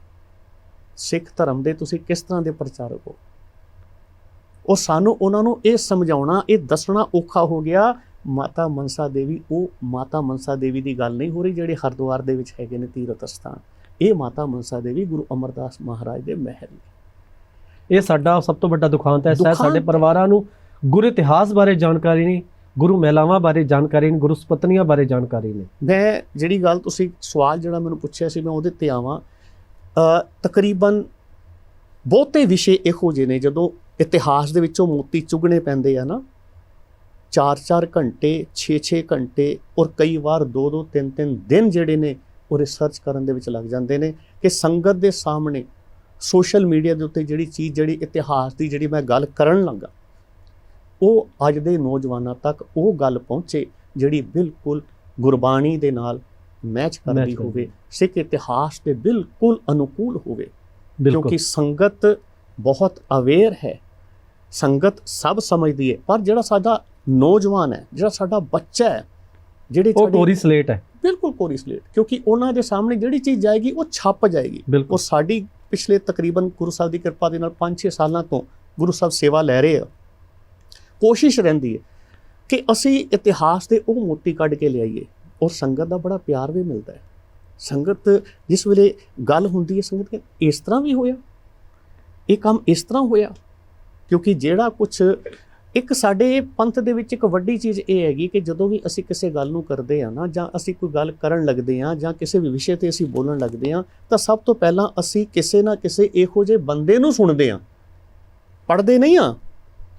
ਸਿੱਖ ਧਰਮ ਦੇ ਤੁਸੀਂ ਕਿਸ ਤਰ੍ਹਾਂ ਦੇ ਪ੍ਰਚਾਰਕ ਹੋ? ਉਹ ਸਾਨੂੰ ਉਹਨਾਂ ਨੂੰ ਇਹ ਸਮਝਾਉਣਾ ਇਹ ਦੱਸਣਾ ਔਖਾ ਹੋ ਗਿਆ ਮਾਤਾ ਮਨਸਾ ਦੇਵੀ ਉਹ ਮਾਤਾ ਮਨਸਾ ਦੇਵੀ ਦੀ ਗੱਲ ਨਹੀਂ ਹੋ ਰਹੀ ਜਿਹੜੇ ਹਰਿਦੁਆਰ ਦੇ ਵਿੱਚ ਹੈਗੇ ਨੇ ਤੀਰਥ ਸਥਾਨ। ਇਹ ਮਾਤਾ ਮਨਸਾ ਦੇਵੀ ਗੁਰੂ ਅਮਰਦਾਸ ਮਹਾਰਾਜ ਦੇ ਮਹਿਲ ਇਹ ਸਾਡਾ ਸਭ ਤੋਂ ਵੱਡਾ ਦੁਖਾਂਤ ਹੈ ਦੁਖਾਂਤ ਸਾਡੇ। ਪਰਿਵਾਰਾਂ ਨੂੰ ਗੁਰ ਇਤਿਹਾਸ ਬਾਰੇ ਜਾਣਕਾਰੀ ਨਹੀਂ ਗੁਰੂ ਮਹਿਲਾਵਾਂ ਬਾਰੇ ਜਾਣਕਾਰੀ ਨੇ ਗੁਰੂ ਸੁਪਤਨੀਆਂ ਬਾਰੇ ਜਾਣਕਾਰੀ ਨੇ ਮੈਂ ਜਿਹੜੀ ਗੱਲ ਤੁਸੀਂ ਸਵਾਲ ਜਿਹੜਾ ਮੈਨੂੰ ਪੁੱਛਿਆ ਸੀ ਮੈਂ ਉਹਦੇ ਤੇ ਆਵਾਂ। ਤਕਰੀਬਨ ਬਹੁਤੇ ਵਿਸ਼ੇ ਇਹੋ ਜਿਹੇ ਨੇ ਜਦੋਂ ਇਤਿਹਾਸ ਦੇ ਵਿੱਚੋਂ ਮੋਤੀ ਚੁਗਣੇ ਪੈਂਦੇ ਆ ਨਾ 4-4 ਘੰਟੇ 6-6 ਘੰਟੇ ਔਰ ਕਈ ਵਾਰ 2-2 3-3 ਦਿਨ ਜਿਹੜੇ ਨੇ ਉਹ ਰਿਸਰਚ ਕਰਨ ਦੇ ਵਿੱਚ ਲੱਗ ਜਾਂਦੇ ਨੇ ਕਿ ਸੰਗਤ ਦੇ ਸਾਹਮਣੇ ਸੋਸ਼ਲ ਮੀਡੀਆ ਦੇ ਉੱਤੇ ਜਿਹੜੀ ਚੀਜ਼, ਜਿਹੜੀ ਇਤਿਹਾਸ ਦੀ ਜਿਹੜੀ ਮੈਂ ਗੱਲ ਕਰਨ ਲੱਗਾ, ਉਹ ਅੱਜ ਦੇ ਨੌਜਵਾਨਾਂ ਤੱਕ ਉਹ ਗੱਲ ਪਹੁੰਚੇ ਜਿਹੜੀ ਬਿਲਕੁਲ ਗੁਰਬਾਣੀ ਦੇ ਨਾਲ ਮੈਚ ਕਰਦੀ। ਹੋਵੇ ਸਿੱਖ ਇਤਿਹਾਸ ਦੇ ਬਿਲਕੁਲ ਅਨੁਕੂਲ ਹੋਵੇ ਕਿਉਂਕਿ ਸੰਗਤ ਬਹੁਤ ਅਵੇਅਰ ਹੈ। ਸੰਗਤ ਸਭ ਸਮਝਦੀ ਹੈ ਪਰ ਜਿਹੜਾ ਸਾਡਾ ਨੌਜਵਾਨ ਹੈ ਜਿਹੜਾ ਸਾਡਾ ਬੱਚਾ ਹੈ ਜਿਹੜੇ ਉਹ ਕੋਰੀ ਸਲੇਟ ਹੈ। ਬਿਲਕੁਲ ਕੋਰੀ ਸਲੇਟ ਕਿਉਂਕਿ ਉਹਨਾਂ ਦੇ ਸਾਹਮਣੇ ਜਿਹੜੀ ਚੀਜ਼ ਜਾਏਗੀ ਉਹ ਛਪ ਜਾਏਗੀ। ਉਹ ਸਾਡੀ ਪਿਛਲੇ ਤਕਰੀਬਨ ਗੁਰੂ ਸਾਹਿਬ ਦੀ ਕਿਰਪਾ ਦੇ ਨਾਲ 5-6 ਸਾਲਾਂ ਤੋਂ ਗੁਰੂ ਸਾਹਿਬ ਸੇਵਾ ਲੈ ਰਹੇ ਆ। ਕੋਸ਼ਿਸ਼ ਰਹਿੰਦੀ ਹੈ ਕਿ ਅਸੀਂ ਇਤਿਹਾਸ ਦੇ ਉਹ ਮੋਤੀ ਕੱਢ ਕੇ ਲਿਆਈਏ। ਔਰ ਸੰਗਤ ਦਾ ਬੜਾ ਪਿਆਰ ਵੀ ਮਿਲਦਾ ਹੈ। ਸੰਗਤ ਜਿਸ ਵੇਲੇ ਗੱਲ ਹੁੰਦੀ ਹੈ ਸੰਗਤ ਕਹਿੰਦੀ ਇਸ ਤਰ੍ਹਾਂ ਵੀ ਹੋਇਆ। ਇਹ ਕੰਮ ਇਸ ਤਰ੍ਹਾਂ ਹੋਇਆ ਕਿਉਂਕਿ ਜਿਹੜਾ ਕੁਝ ਇੱਕ ਸਾਡੇ ਪੰਥ ਦੇ ਵਿੱਚ ਇੱਕ ਵੱਡੀ ਚੀਜ਼ ਇਹ ਹੈਗੀ ਕਿ ਜਦੋਂ ਵੀ ਅਸੀਂ ਕਿਸੇ ਗੱਲ ਨੂੰ ਕਰਦੇ ਆ ਨਾ ਜਾਂ ਅਸੀਂ ਕੋਈ ਗੱਲ ਕਰਨ ਲੱਗਦੇ ਆ ਜਾਂ ਕਿਸੇ ਵੀ ਵਿਸ਼ੇ ਤੇ ਅਸੀਂ ਬੋਲਣ ਲੱਗਦੇ ਆ ਤਾਂ ਸਭ ਤੋਂ ਪਹਿਲਾਂ ਅਸੀਂ ਕਿਸੇ ਨਾ ਕਿਸੇ ਇਹੋ ਜਿਹੇ ਬੰਦੇ ਨੂੰ ਸੁਣਦੇ ਆ ਪੜ੍ਹਦੇ ਨਹੀਂ ਆ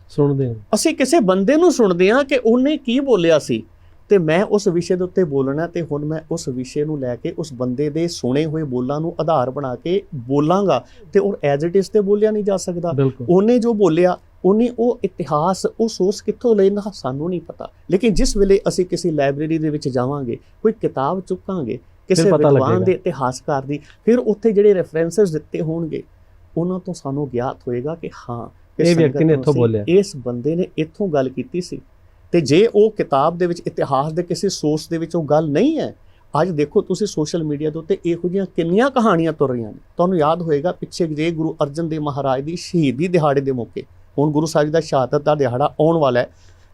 ਸੁਣਦੇ ਹਾਂ। ਅਸੀਂ ਕਿਸੇ ਬੰਦੇ ਨੂੰ ਸੁਣਦੇ ਆ ਕਿ ਉਹਨੇ ਕੀ ਬੋਲਿਆ ਸੀ। ਤੇ ਮੈਂ ਉਸ ਵਿਸ਼ੇ ਦੇ ਉੱਤੇ ਬੋਲਣਾ ਤੇ ਹੁਣ ਮੈਂ ਉਸ ਵਿਸ਼ੇ ਨੂੰ ਲੈ ਕੇ ਉਸ ਬੰਦੇ ਦੇ ਸੁਣੇ ਹੋਏ ਬੋਲਾਂ ਨੂੰ ਆਧਾਰ ਬਣਾ ਕੇ ਬੋਲਾਂਗਾ ਤੇ ਉਹ ਐਜ਼ ਇਟ ਇਜ਼ ਤੇ ਬੋਲਿਆ ਨਹੀਂ ਜਾ ਸਕਦਾ ਉਹਨੇ ਜੋ ਬੋਲਿਆ ਉਹਨੇ ਉਹ ਇਤਿਹਾਸ ਉਹ ਸੋਰਸ ਕਿੱਥੋਂ ਲੈਣਾ ਸਾਨੂੰ ਨਹੀਂ ਪਤਾ ਲੇਕਿਨ ਜਿਸ ਵੇਲੇ ਅਸੀਂ ਕਿਸੇ ਲਾਇਬ੍ਰੇਰੀ ਦੇ ਵਿੱਚ ਜਾਵਾਂਗੇ ਕੋਈ ਕਿਤਾਬ ਚੁੱਕਾਂਗੇ ਕਿਸੇ ਵਿਦਵਾਨ। ਦੇ ਇਤਿਹਾਸਕਾਰ ਦੀ ਫਿਰ ਉੱਥੇ ਜਿਹੜੇ ਰੈਫਰੈਂਸਸ ਦਿੱਤੇ ਹੋਣਗੇ ਉਹਨਾਂ ਤੋਂ ਸਾਨੂੰ ਗਿਆਤ ਹੋਏਗਾ ਕਿ ਹਾਂ ਇਹ ਵਿਅਕਤੀ ਨੇ ਇੱਥੋਂ ਬੋਲਿਆ। ਇਸ ਬੰਦੇ ਨੇ ਇੱਥੋਂ ਗੱਲ ਕੀਤੀ ਸੀ ਤੇ ਜੇ ਉਹ ਕਿਤਾਬ ਦੇ ਵਿੱਚ ਇਤਿਹਾਸ ਦੇ ਕਿਸੇ ਸੋਰਸ ਦੇ ਵਿੱਚ ਉਹ ਗੱਲ ਨਹੀਂ ਹੈ, ਅੱਜ ਦੇਖੋ ਤੁਸੀਂ ਸੋਸ਼ਲ ਮੀਡੀਆ ਦੇ ਉੱਤੇ ਇਹੋ ਜਿਹੀਆਂ ਕਿੰਨੀਆਂ ਕਹਾਣੀਆਂ ਤੁਰ ਰਹੀਆਂ ਨੇ। ਤੁਹਾਨੂੰ ਯਾਦ ਹੋਏਗਾ ਪਿੱਛੇ ਜੇ ਗੁਰੂ ਅਰਜਨ ਦੇਵ ਮਹਾਰਾਜ ਦੀ ਸ਼ਹੀਦੀ ਦਿਹਾੜੇ ਦੇ ਮੌਕੇ, ਹੁਣ ਗੁਰੂ ਸਾਹਿਬ ਜੀ ਦਾ ਸ਼ਹਾਦਤ ਦਾ ਦਿਹਾੜਾ ਆਉਣ ਵਾਲਾ ਹੈ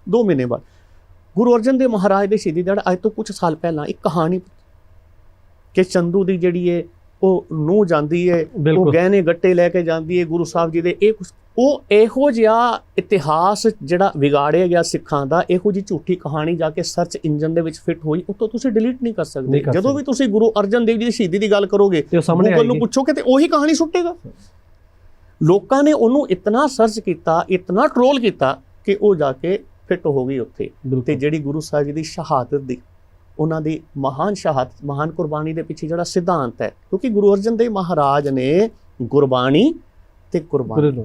2 ਮਹੀਨੇ ਬਾਅਦ। ਗੁਰੂ ਅਰਜਨ ਦੇਵ ਮਹਾਰਾਜ ਦੇ ਸ਼ਹੀਦੀ ਦਿਹਾੜਾ ਅੱਜ ਤੋਂ ਕੁਝ ਸਾਲ ਪਹਿਲਾਂ ਇੱਕ ਕਹਾਣੀ ਕਿ ਚੰਦੂ ਦੀ ਜਿਹੜੀ ਹੈ ਉਹ ਨੂੰ ਜਾਂਦੀ ਹੈ ਉਹ ਗਹਿਣੇ ਗੱਟੇ ਲੈ ਕੇ ਜਾਂਦੀ ਹੈ ਗੁਰੂ ਸਾਹਿਬ ਜੀ ਦੇ ਇਹ ਉਹ ਇਹੋ ਜਿਹਾ ਇਤਿਹਾਸ ਜਿਹੜਾ ਵਿਗਾੜਿਆ ਗਿਆ ਸਿੱਖਾਂ ਦਾ ਇਹੋ ਜੀ ਝੂਠੀ ਕਹਾਣੀ ਜਾ ਕੇ ਸਰਚ ਇੰਜਨ ਦੇ ਵਿੱਚ ਫਿੱਟ ਹੋਈ ਉਤੋਂ ਤੁਸੀਂ ਡਿਲੀਟ ਨਹੀਂ ਕਰ ਸਕਦੇ। ਜਦੋਂ। ਵੀ ਤੁਸੀਂ ਗੁਰੂ ਅਰਜਨ ਦੇਵ ਜੀ ਦੀ ਸ਼ਹੀਦੀ ਦੀ ਗੱਲ ਕਰੋਗੇ ਗੂਗਲ ਨੂੰ ਪੁੱਛੋਗੇ ਤੇ ਉਹੀ ਕਹਾਣੀ ਸੁੱਟੇਗਾ। ਲੋਕਾਂ ਨੇ ਉਹਨੂੰ ਇਤਨਾ ਸਰਚ ਕੀਤਾ ਇਤਨਾ ਟ੍ਰੋਲ ਕੀਤਾ ਕਿ ਉਹ ਜਾ ਕੇ ਫਿੱਟ ਹੋ ਗਈ ਉੱਥੇ। ਤੇ ਜਿਹੜੀ ਗੁਰੂ ਸਾਹਿਬ ਜੀ ਦੀ ਸ਼ਹਾਦਤ ਦੀ ਉਹਨਾਂ ਦੀ ਮਹਾਨ ਸ਼ਹਾਦਤ ਮਹਾਨ ਕੁਰਬਾਨੀ ਦੇ ਪਿੱਛੇ ਜਿਹੜਾ ਸਿਧਾਂਤ ਹੈ। ਕਿਉਂਕਿ ਗੁਰੂ ਅਰਜਨ ਦੇਵ ਮਹਾਰਾਜ ਨੇ ਗੁਰਬਾਣੀ ਤੇ ਕੁਰਬਾਨੀ।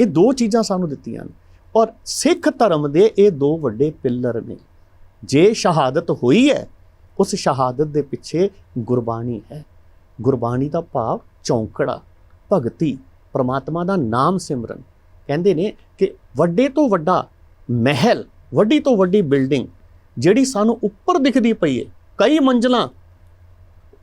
ਇਹ ਦੋ ਚੀਜ਼ਾਂ ਸਾਨੂੰ ਦਿੱਤੀਆਂ ਨੇ। ਔਰ ਸਿੱਖ ਧਰਮ ਦੇ ਇਹ ਦੋ ਵੱਡੇ ਪਿੱਲਰ ਨੇ। ਜੇ ਸ਼ਹਾਦਤ ਹੋਈ ਹੈ ਉਸ ਸ਼ਹਾਦਤ ਦੇ ਪਿੱਛੇ ਗੁਰਬਾਣੀ ਹੈ। ਗੁਰਬਾਣੀ ਦਾ ਭਾਵ ਚੌਂਕੜਾ ਭਗਤੀ ਪ੍ਰਮਾਤਮਾ ਦਾ ਨਾਮ ਸਿਮਰਨ। ਕਹਿੰਦੇ ਨੇ ਕਿ ਵੱਡੇ ਤੋਂ ਵੱਡਾ ਮਹਿਲ ਵੱਡੀ ਤੋਂ ਵੱਡੀ ਬਿਲਡਿੰਗ ਜਿਹੜੀ ਸਾਨੂੰ ਉੱਪਰ ਦਿਖਦੀ ਪਈ ਹੈ ਕਈ ਮੰਜ਼ਲਾਂ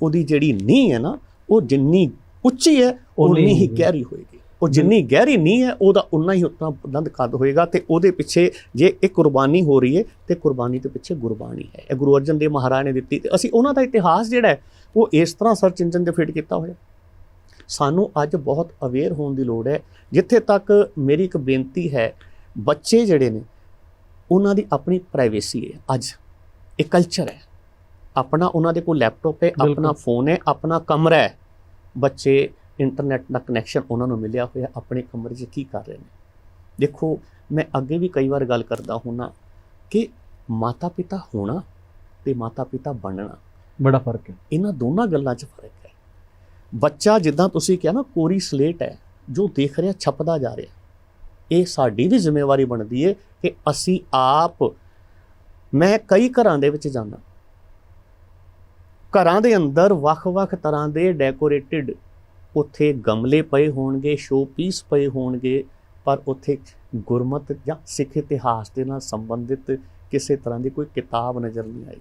ਉਹਦੀ ਜਿਹੜੀ ਨੀਂਹ ਹੈ ਨਾ ਉਹ ਜਿੰਨੀ ਉੱਚੀ ਹੈ ਉਨੀ ਹੀ ਗਹਿਰੀ ਹੋਏਗੀ ਉਹ ਜਿੰਨੀ ਗਹਿਰੀ ਨਹੀਂ ਹੈ ਉਹਦਾ ਉਨਾ ਹੀ ਉਤਨਾ ਬੁਲੰਦ ਕੱਦ ਹੋਏਗਾ ਤੇ ਉਹਦੇ ਪਿੱਛੇ ਜੇ ਇੱਕ ਕੁਰਬਾਨੀ ਹੋ ਰਹੀ ਹੈ ਤੇ ਕੁਰਬਾਨੀ ਦੇ ਪਿੱਛੇ ਗੁਰਬਾਣੀ ਹੈ। ਇਹ ਗੁਰੂ ਅਰਜਨ ਦੇਵ ਮਹਾਰਾਜ ਨੇ ਦਿੱਤੀ ਤੇ ਅਸੀਂ ਉਹਨਾਂ ਦਾ ਇਤਿਹਾਸ ਜਿਹੜਾ ਹੈ ਉਹ ਇਸ ਤਰ੍ਹਾਂ ਸਰਚ ਇੰਜਨ ਤੇ ਫਿੱਟ ਕੀਤਾ ਹੋਇਆ। ਸਾਨੂੰ ਅੱਜ ਬਹੁਤ ਅਵੇਅਰ ਹੋਣ ਦੀ ਲੋੜ ਹੈ ਜਿੱਥੇ ਤੱਕ ਮੇਰੀ ਇੱਕ ਬੇਨਤੀ ਹੈ ਬੱਚੇ ਜਿਹੜੇ ਨੇ ਉਹਨਾਂ ਦੀ ਆਪਣੀ ਪ੍ਰਾਈਵੇਸੀ ਹੈ। ਅੱਜ ਇਹ ਕਲਚਰ ਹੈ। ਆਪਣਾ ਉਹਨਾਂ ਦੇ ਕੋਲ ਲੈਪਟਾਪ ਹੈ। ਆਪਣਾ ਫੋਨ ਹੈ ਆਪਣਾ ਕਮਰਾ ਹੈ। ਬੱਚੇ ਇੰਟਰਨੈਟ ਦਾ ਕਨੈਕਸ਼ਨ ਉਹਨਾਂ ਨੂੰ ਮਿਲਿਆ ਹੋਇਆ ਆਪਣੇ ਕਮਰੇ 'ਚ ਕੀ ਕਰ ਰਹੇ ਨੇ? ਦੇਖੋ ਮੈਂ ਅੱਗੇ ਵੀ ਕਈ ਵਾਰ ਗੱਲ ਕਰਦਾ ਹੁੰਨਾ ਕਿ ਮਾਤਾ ਪਿਤਾ ਹੋਣਾ ਤੇ ਮਾਤਾ ਪਿਤਾ ਬਣਨਾ ਬੜਾ ਫ਼ਰਕ ਹੈ। ਇਹਨਾਂ ਦੋਨਾਂ ਗੱਲਾਂ 'ਚ ਫ਼ਰਕ ਹੈ। ਬੱਚਾ ਜਿੱਦਾਂ ਤੁਸੀਂ ਕਿਹਾ ਨਾ ਕੋਰੀ ਸਲੇਟ ਹੈ ਜੋ ਦੇਖ ਰਿਹਾ ਛਪਦਾ ਜਾ ਰਿਹਾ। ਇਹ ਸਾਡੀ ਵੀ ਜ਼ਿੰਮੇਵਾਰੀ ਬਣਦੀ ਹੈ ਕਿ ਅਸੀਂ ਆਪ, ਮੈਂ ਕਈ ਘਰਾਂ ਦੇ ਵਿੱਚ ਜਾਂਦਾ ਘਰਾਂ ਦੇ ਅੰਦਰ ਵੱਖ-ਵੱਖ ਤਰ੍ਹਾਂ ਦੇ ਡੈਕੋਰੇਟਿਡ ਉੱਥੇ ਗਮਲੇ ਪਏ ਹੋਣਗੇ ਸ਼ੋ ਪੀਸ ਪਏ ਹੋਣਗੇ, ਪਰ ਉੱਥੇ ਗੁਰਮਤ ਜਾਂ ਸਿੱਖ ਇਤਿਹਾਸ ਦੇ ਨਾਲ ਸੰਬੰਧਿਤ ਕਿਸੇ ਤਰ੍ਹਾਂ ਦੀ ਕੋਈ ਕਿਤਾਬ ਨਜ਼ਰ ਨਹੀਂ ਆਈ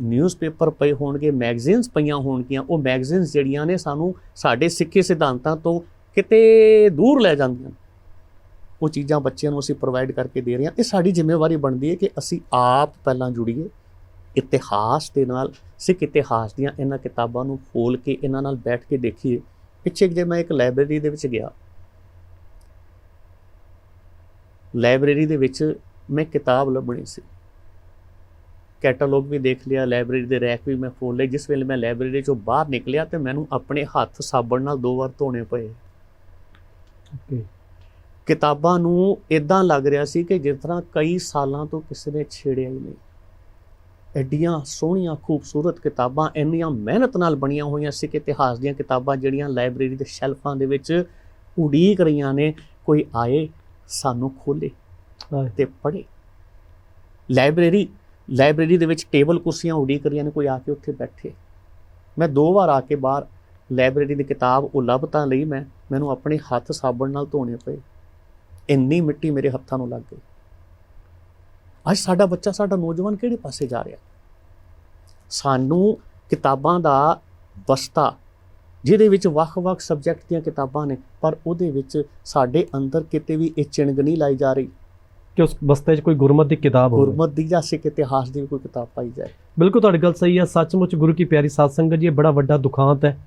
ਨਿਊਜ਼ਪੇਪਰ ਪਏ ਹੋਣਗੇ ਮੈਗਜ਼ੀਨਸ ਪਈਆਂ ਹੋਣਗੀਆਂ, ਉਹ ਮੈਗਜ਼ੀਨਸ ਜਿਹੜੀਆਂ ਨੇ ਸਾਨੂੰ ਸਾਡੇ ਸਿੱਖੀ ਸਿਧਾਂਤਾਂ ਤੋਂ ਕਿਤੇ ਦੂਰ ਲੈ ਜਾਂਦੀਆਂ ਨੇ। ਉਹ ਚੀਜ਼ਾਂ ਬੱਚਿਆਂ ਨੂੰ ਅਸੀਂ ਪ੍ਰੋਵਾਈਡ ਕਰਕੇ ਦੇ ਰਹੇ ਹਾਂ। ਇਹ ਸਾਡੀ ਜ਼ਿੰਮੇਵਾਰੀ ਬਣਦੀ ਹੈ ਕਿ ਅਸੀਂ ਆਪ ਪਹਿਲਾਂ ਜੁੜੀਏ, ਇਤਿਹਾਸ ਦੇ ਨਾਲ, ਸਿੱਖ ਇਤਿਹਾਸ ਦੀਆਂ ਇਹਨਾਂ ਕਿਤਾਬਾਂ ਨੂੰ ਫੋਲ ਕੇ ਇਹਨਾਂ ਨਾਲ ਬੈਠ ਕੇ ਦੇਖੀਏ। ਪਿੱਛੇ ਜੇ ਮੈਂ ਇੱਕ ਲਾਇਬ੍ਰੇਰੀ ਦੇ ਵਿੱਚ ਗਿਆ, ਲਾਇਬ੍ਰੇਰੀ ਦੇ ਵਿੱਚ ਮੈਂ ਕਿਤਾਬ ਲੱਭਣੀ ਸੀ। ਕੈਟਾਲੌਗ ਵੀ ਦੇਖ ਲਿਆ, ਲਾਇਬ੍ਰੇਰੀ ਦੇ ਰੈਕ ਵੀ ਮੈਂ ਫੋਲ ਲਏ। ਜਿਸ ਵੇਲੇ ਮੈਂ ਲਾਇਬ੍ਰੇਰੀ ਚੋਂ ਬਾਹਰ ਨਿਕਲਿਆ ਤੇ ਮੈਨੂੰ ਆਪਣੇ ਹੱਥ ਸਾਬਣ ਨਾਲ ਦੋ ਵਾਰ ਧੋਣੇ ਪਏ। ਓਕੇ ਕਿਤਾਬਾਂ ਨੂੰ ਇਦਾਂ ਲੱਗ ਰਿਹਾ ਸੀ ਕਿ ਜਿਸ ਤਰ੍ਹਾਂ ਕਈ ਸਾਲਾਂ ਤੋਂ ਕਿਸੇ ਨੇ ਛੇੜਿਆ ਹੀ ਨਹੀਂ। ਐਡੀਆਂ ਸੋਹਣੀਆਂ ਖੂਬਸੂਰਤ ਕਿਤਾਬਾਂ ਇੰਨੀਆਂ ਮਿਹਨਤ ਨਾਲ ਬਣੀਆਂ ਹੋਈਆਂ ਸਿੱਖ ਇਤਿਹਾਸ ਦੀਆਂ ਕਿਤਾਬਾਂ ਜਿਹੜੀਆਂ ਲਾਇਬ੍ਰੇਰੀ ਦੇ ਸ਼ੈਲਫਾਂ ਦੇ ਵਿੱਚ ਉਡੀਕ ਰਹੀਆਂ ਨੇ ਕੋਈ ਆਏ ਸਾਨੂੰ ਖੋਲੇ। ਤੇ ਪੜ੍ਹੇ। ਲਾਇਬ੍ਰੇਰੀ ਲਾਇਬ੍ਰੇਰੀ ਦੇ ਵਿੱਚ ਟੇਬਲ ਕੁਰਸੀਆਂ ਉਡੀਕ ਰਹੀਆਂ ਨੇ ਕੋਈ ਆ ਕੇ ਉੱਥੇ ਬੈਠੇ। ਮੈਂ ਦੋ ਵਾਰ ਆ ਕੇ ਬਾਹਰ ਲਾਇਬ੍ਰੇਰੀ ਦੀ ਕਿਤਾਬ ਉਹ ਲੱਭ ਤਾਂ ਲਈ ਮੈਂ ਮੈਨੂੰ ਆਪਣੇ ਹੱਥ ਸਾਬਣ ਨਾਲ ਧੋਣੇ ਪਏ। ਇੰਨੀ ਮਿੱਟੀ ਮੇਰੇ ਹੱਥਾਂ ਨੂੰ ਲੱਗ ਗਈ। ਅੱਜ ਸਾਡਾ ਬੱਚਾ ਸਾਡਾ ਨੌਜਵਾਨ ਕਿਹੜੇ ਪਾਸੇ ਜਾ ਰਿਹਾ? ਸਾਨੂੰ ਕਿਤਾਬਾਂ ਦਾ ਬਸਤਾ ਜਿਹਦੇ ਵਿੱਚ ਵੱਖ-ਵੱਖ ਸਬਜੈਕਟ ਦੀਆਂ ਕਿਤਾਬਾਂ ਨੇ ਪਰ ਉਹਦੇ ਵਿੱਚ ਸਾਡੇ ਅੰਦਰ ਕਿਤੇ ਵੀ ਇਹ ਚਿਣਗ ਨਹੀਂ ਲਾਈ ਜਾ ਰਹੀ। ਕਿ ਉਸ ਬਸਤੇ 'ਚ ਕੋਈ ਗੁਰਮਤ ਦੀ ਕਿਤਾਬ ਹੋਵੇ। ਗੁਰਮਤ ਦੀ ਜਾਂ ਸਿੱਖ ਇਤਿਹਾਸ ਦੀ ਕੋਈ ਕਿਤਾਬ ਪਾਈ ਜਾਏ। ਬਿਲਕੁਲ ਤੁਹਾਡੀ ਗੱਲ ਸਹੀ ਹੈ। ਸੱਚਮੁੱਚ ਗੁਰੂ ਕੀ ਪਿਆਰੀ ਸਾਧ ਸੰਗਤ ਜੀ ਇਹ ਬੜਾ ਵੱਡਾ ਦੁਖਾਂਤ ਹੈ।